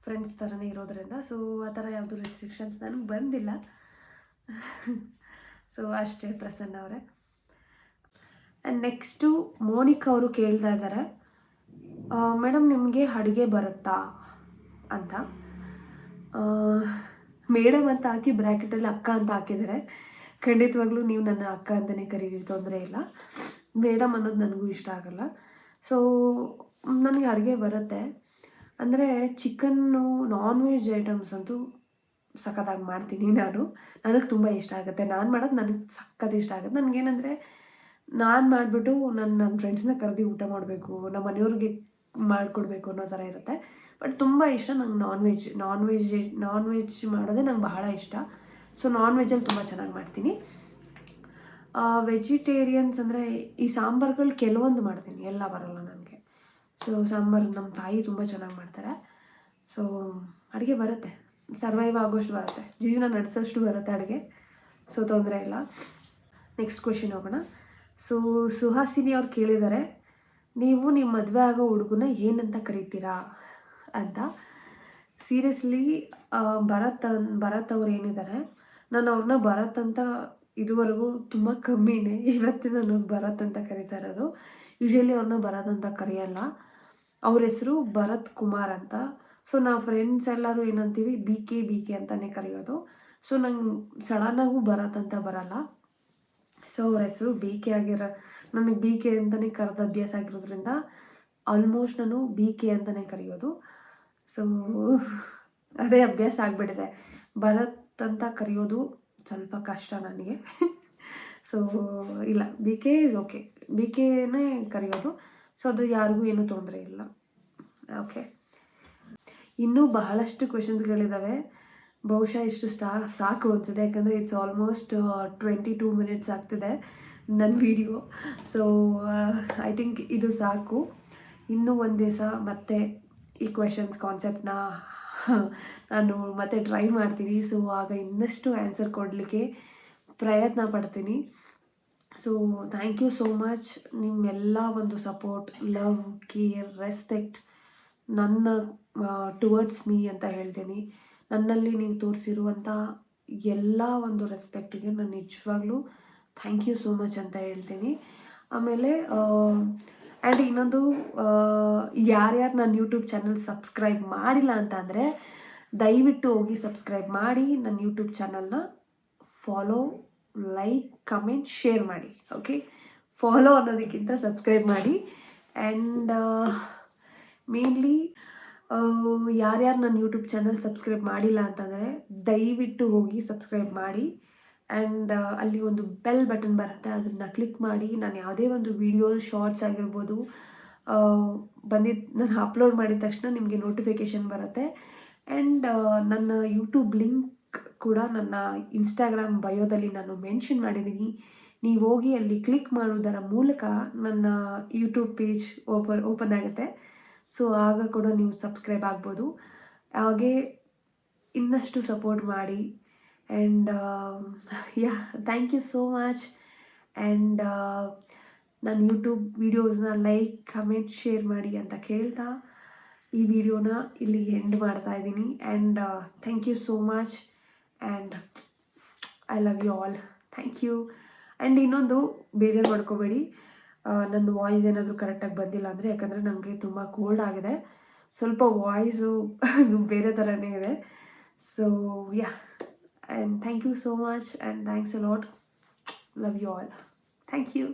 ಫ್ರೆಂಡ್ಸ್ ಥರನೇ ಇರೋದ್ರಿಂದ. ಸೊ ಆ ಥರ ಯಾವುದು ರೆಸ್ಟ್ರಿಕ್ಷನ್ಸ್ ನನಗೆ ಬಂದಿಲ್ಲ. (laughs) ಸೊ ಅಷ್ಟೇ ಪ್ರಸನ್ನ ಅವರೇ. ಆ್ಯಂಡ್ ನೆಕ್ಸ್ಟು ಮೋನಿಕಾ ಅವರು ಕೇಳ್ತಾ ಇದ್ದಾರೆ ಮೇಡಮ್ ನಿಮಗೆ ಅಡುಗೆ ಬರುತ್ತಾ? ಅಂತ. ಮೇಡಮ್ ಅಂತ ಹಾಕಿ ಬ್ರ್ಯಾಕೆಟಲ್ಲಿ ಅಕ್ಕ ಅಂತ ಹಾಕಿದ್ದಾರೆ. ಖಂಡಿತವಾಗ್ಲೂ ನೀವು ನನ್ನ ಅಕ್ಕ ಅಂತಲೇ ಕರೀರಿ, ತೊಂದರೆ ಇಲ್ಲ. ಮೇಡಮ್ ಅನ್ನೋದು ನನಗೂ ಇಷ್ಟ ಆಗಲ್ಲ. ಸೊ ನನಗೆ ಅಡುಗೆ ಬರುತ್ತೆ. ಅಂದರೆ ಚಿಕನ್ನು ನಾನ್ ವೆಜ್ ಐಟಮ್ಸ್ ಅಂತೂ ಸಖತ್ತಾಗಿ ಮಾಡ್ತೀನಿ ನಾನು. ನನಗೆ ತುಂಬ ಇಷ್ಟ ಆಗುತ್ತೆ. ನಾನು ಮಾಡೋದು ನನಗೆ ಸಖತ್ ಇಷ್ಟ ಆಗುತ್ತೆ. ನನಗೇನಂದರೆ ನಾನು ಮಾಡಿಬಿಟ್ಟು ನನ್ನ ನನ್ನ ಫ್ರೆಂಡ್ಸ್ನ ಕರೆದು ಊಟ ಮಾಡಬೇಕು ನಮ್ಮ ಮನೆಯವ್ರಿಗೆ ಮಾಡಿಕೊಡ್ಬೇಕು ಅನ್ನೋ ಥರ ಇರುತ್ತೆ. ಬಟ್ ತುಂಬ ಇಷ್ಟ ನಂಗೆ non veg non veg non veg ಮಾಡೋದೇ ನಂಗೆ ಬಹಳ ಇಷ್ಟ. ಸೊ ನಾನ್ ವೆಜ್ಜಲ್ಲಿ ತುಂಬ ಚೆನ್ನಾಗಿ ಮಾಡ್ತೀನಿ. ವೆಜಿಟೇರಿಯನ್ಸ್ ಅಂದರೆ ಈ ಸಾಂಬಾರ್ಗಳು ಕೆಲವೊಂದು ಮಾಡ್ತೀನಿ, ಎಲ್ಲ ಬರೋಲ್ಲ ನನಗೆ. ಸೊ ಸಾಂಬಾರು ನಮ್ಮ ತಾಯಿ ತುಂಬ ಚೆನ್ನಾಗಿ ಮಾಡ್ತಾರೆ. ಸೊ ಅಡುಗೆ ಬರುತ್ತೆ. ಸರ್ವೈವ್ ಆಗೋಷ್ಟು ಬರುತ್ತೆ. ಜೀವನ ನಡೆಸೋಷ್ಟು ಬರುತ್ತೆ ಅಡುಗೆ. ಸೊ ತೊಂದರೆ ಇಲ್ಲ. ನೆಕ್ಸ್ಟ್ ಕ್ವೆಶನ್ ಹೋಗೋಣ. ಸೊ, ಸುಹಾಸಿನಿ ಅವ್ರು ಕೇಳಿದ್ದಾರೆ ನೀವು ನಿಮ್ಮ ಮದುವೆ ಆಗೋ ಹುಡುಗನ ಏನಂತ ಕರಿತೀರಾ? ಅಂತ. ಸೀರಿಯಸ್ಲಿ ಭರತ್ ಭರತ್ ಅವ್ರು ಏನಿದ್ದಾರೆ ನಾನು ಅವ್ರನ್ನ ಭರತ್ ಅಂತ ಇದುವರೆಗೂ ತುಂಬ ಕಮ್ಮಿನೇ, ಇವತ್ತು ನಾನು ಭರತ್ ಅಂತ ಕರಿತಾ ಇರೋದು. ಯೂಶಲಿ ಅವ್ರನ್ನ ಭರತ್ ಅಂತ ಕರೆಯಲ್ಲ. ಅವ್ರ ಹೆಸರು ಭರತ್ ಕುಮಾರ್ ಅಂತ. ಸೊ ನಾವು ಫ್ರೆಂಡ್ಸ್ ಎಲ್ಲರೂ ಏನಂತೀವಿ, ಬಿ ಕೆ ಬಿ ಕೆ ಅಂತಲೇ ಕರೆಯೋದು. ಸೊ ನಂಗೆ, ಸಡನ್ನಾಗೂ ಭರತ್ ಅಂತ ಬರಲ್ಲ. ಸೊ ಅವ್ರ ಹೆಸರು ಬಿ ಕೆ ಆಗಿರೋ ನನಗೆ ಬಿ ಕೆ ಅಂತಲೇ ಕರೆದ ಅಭ್ಯಾಸ ಆಗಿರೋದ್ರಿಂದ ಆಲ್ಮೋಸ್ಟ್ ನಾನು ಬಿ ಕೆ ಅಂತಲೇ ಕರೆಯೋದು. ಸೊ ಅದೇ ಅಭ್ಯಾಸ ಆಗಿಬಿಟ್ಟಿದೆ. ಭರತ್ ಅಂತ ಕರೆಯೋದು ಸ್ವಲ್ಪ ಕಷ್ಟ ನನಗೆ. ಸೊ ಇಲ್ಲ B K is okay B ಕೆನೇ ಕರೆಯೋದು. ಸೊ ಅದು ಯಾರಿಗೂ ಏನೂ ತೊಂದರೆ ಇಲ್ಲ. ಓಕೆ ಇನ್ನೂ ಬಹಳಷ್ಟು ಕ್ವೆಶನ್ಸ್ಗಳಿದ್ದಾವೆ ಬಹುಶಃ ಇಷ್ಟು ಸ್ಟಾ, ಸಾಕು ಅನ್ಸುತ್ತೆ. ಯಾಕಂದರೆ it's almost twenty two minutes ಆಗ್ತಿದೆ ನನ್ನ ವಿಡಿಯೋ ಸೊ ಐ ಥಿಂಕ್ ಇದು ಸಾಕು. ಇನ್ನೂ ಒಂದು ದಿವಸ ಮತ್ತೆ ಈ ಕ್ವೆಶನ್ಸ್ ಕಾನ್ಸೆಪ್ಟನ್ನ ನಾನು ಮತ್ತೆ ಟ್ರೈ ಮಾಡ್ತೀನಿ. ಸೊ ಆಗ ಇನ್ನಷ್ಟು ಆನ್ಸರ್ ಕೊಡಲಿಕ್ಕೆ ಪ್ರಯತ್ನ ಪಡ್ತೀನಿ. So thank you so much ನಿಮ್ಮೆಲ್ಲ ಒಂದು ಸಪೋರ್ಟ್ ಲವ್ ಕೇರ್ ರೆಸ್ಪೆಕ್ಟ್ ನನ್ನ ಟುವರ್ಡ್ಸ್ ಮೀ ಅಂತ ಹೇಳ್ತೀನಿ. ನನ್ನಲ್ಲಿ ನೀನು ತೋರಿಸಿರುವಂಥ ಎಲ್ಲ ಒಂದು ರೆಸ್ಪೆಕ್ಟಿಗೆ ನಾನು ನಿಜವಾಗ್ಲೂ ಥ್ಯಾಂಕ್ ಯು ಸೋ ಮಚ್ ಅಂತ ಹೇಳ್ತೀನಿ. ಆಮೇಲೆ ಆ್ಯಂಡ್ ಇನ್ನೊಂದು ಯಾರ್ಯಾರು ನನ್ನ ಯೂಟ್ಯೂಬ್ ಚಾನಲ್ ಸಬ್ಸ್ಕ್ರೈಬ್ ಮಾಡಿಲ್ಲ ಅಂತ ಅಂದರೆ ದಯವಿಟ್ಟು ಹೋಗಿ ಸಬ್ಸ್ಕ್ರೈಬ್ ಮಾಡಿ ನನ್ನ ಯೂಟ್ಯೂಬ್ ಚಾನಲ್ನ ಫಾಲೋ ಲೈಕ್ ಕಮೆಂಟ್ ಶೇರ್ ಮಾಡಿ ಓಕೆ ಫಾಲೋ ಅನ್ನೋದಕ್ಕಿಂತ ಸಬ್ಸ್ಕ್ರೈಬ್ ಮಾಡಿ. ಆ್ಯಂಡ್ ಮೇನ್ಲಿ ಯಾರ್ಯಾರು ನನ್ನ ಯೂಟ್ಯೂಬ್ ಚಾನಲ್ ಸಬ್ಸ್ಕ್ರೈಬ್ ಮಾಡಿಲ್ಲ ಅಂತಂದರೆ ದಯವಿಟ್ಟು ಹೋಗಿ ಸಬ್ಸ್ಕ್ರೈಬ್ ಮಾಡಿ ಆ್ಯಂಡ್ ಅಲ್ಲಿ ಒಂದು ಬೆಲ್ ಬಟನ್ ಬರುತ್ತೆ, ಅದನ್ನು ಕ್ಲಿಕ್ ಮಾಡಿ. ನಾನು ಯಾವುದೇ ಒಂದು ವಿಡಿಯೋ ಶಾರ್ಟ್ಸ್ ಆಗಿರ್ಬೋದು ಬಂದಿದ್ದು ನಾನು ಅಪ್ಲೋಡ್ ಮಾಡಿದ ತಕ್ಷಣ ನಿಮಗೆ ನೋಟಿಫಿಕೇಷನ್ ಬರುತ್ತೆ. ಆ್ಯಂಡ್ ನನ್ನ ಯೂಟ್ಯೂಬ್ ಲಿಂಕ್ ಕೂಡ ನನ್ನ ಇನ್ಸ್ಟಾಗ್ರಾಮ್ ಬಯೋದಲ್ಲಿ ನಾನು ಮೆನ್ಷನ್ ಮಾಡಿದ್ದೀನಿ ನೀವು ಹೋಗಿ ಅಲ್ಲಿ ಕ್ಲಿಕ್ ಮಾಡುವುದರ ಮೂಲಕ ನನ್ನ ಯೂಟ್ಯೂಬ್ ಪೇಜ್ ಓಪನ್ ಓಪನ್ ಆಗುತ್ತೆ. ಸೊ ಆಗ ಕೂಡ ನೀವು ಸಬ್ಸ್ಕ್ರೈಬ್ ಆಗ್ಬೋದು. ಹಾಗೆ ಇನ್ನಷ್ಟು ಸಪೋರ್ಟ್ ಮಾಡಿ. And yeah thank you so much and ನನ್ನ ಯೂಟ್ಯೂಬ್ ವೀಡಿಯೋಸ್ನ ಲೈಕ್ ಕಮೆಂಟ್ ಶೇರ್ ಮಾಡಿ ಅಂತ ಕೇಳ್ತಾ ಈ ವಿಡಿಯೋನ ಇಲ್ಲಿ ಎಂಡ್ ಮಾಡ್ತಾ ಇದ್ದೀನಿ. And thank you so much and I love you all thank you and ಇನ್ನೊಂದು ಬೇಜಾರು ಮಾಡ್ಕೋಬೇಡಿ. ನನ್ನ ವಾಯ್ಸ್ ಏನಾದರೂ ಕರೆಕ್ಟಾಗಿ ಬಂದಿಲ್ಲ ಅಂದರೆ, ಯಾಕಂದರೆ ನನಗೆ ತುಂಬ ಕೋಲ್ಡ್ ಆಗಿದೆ. ಸ್ವಲ್ಪ ವಾಯ್ಸು (laughs) ಬೇರೆ ಥರನೇ ಇದೆ. So yeah and thank you so much and thanks a lot love you all thank you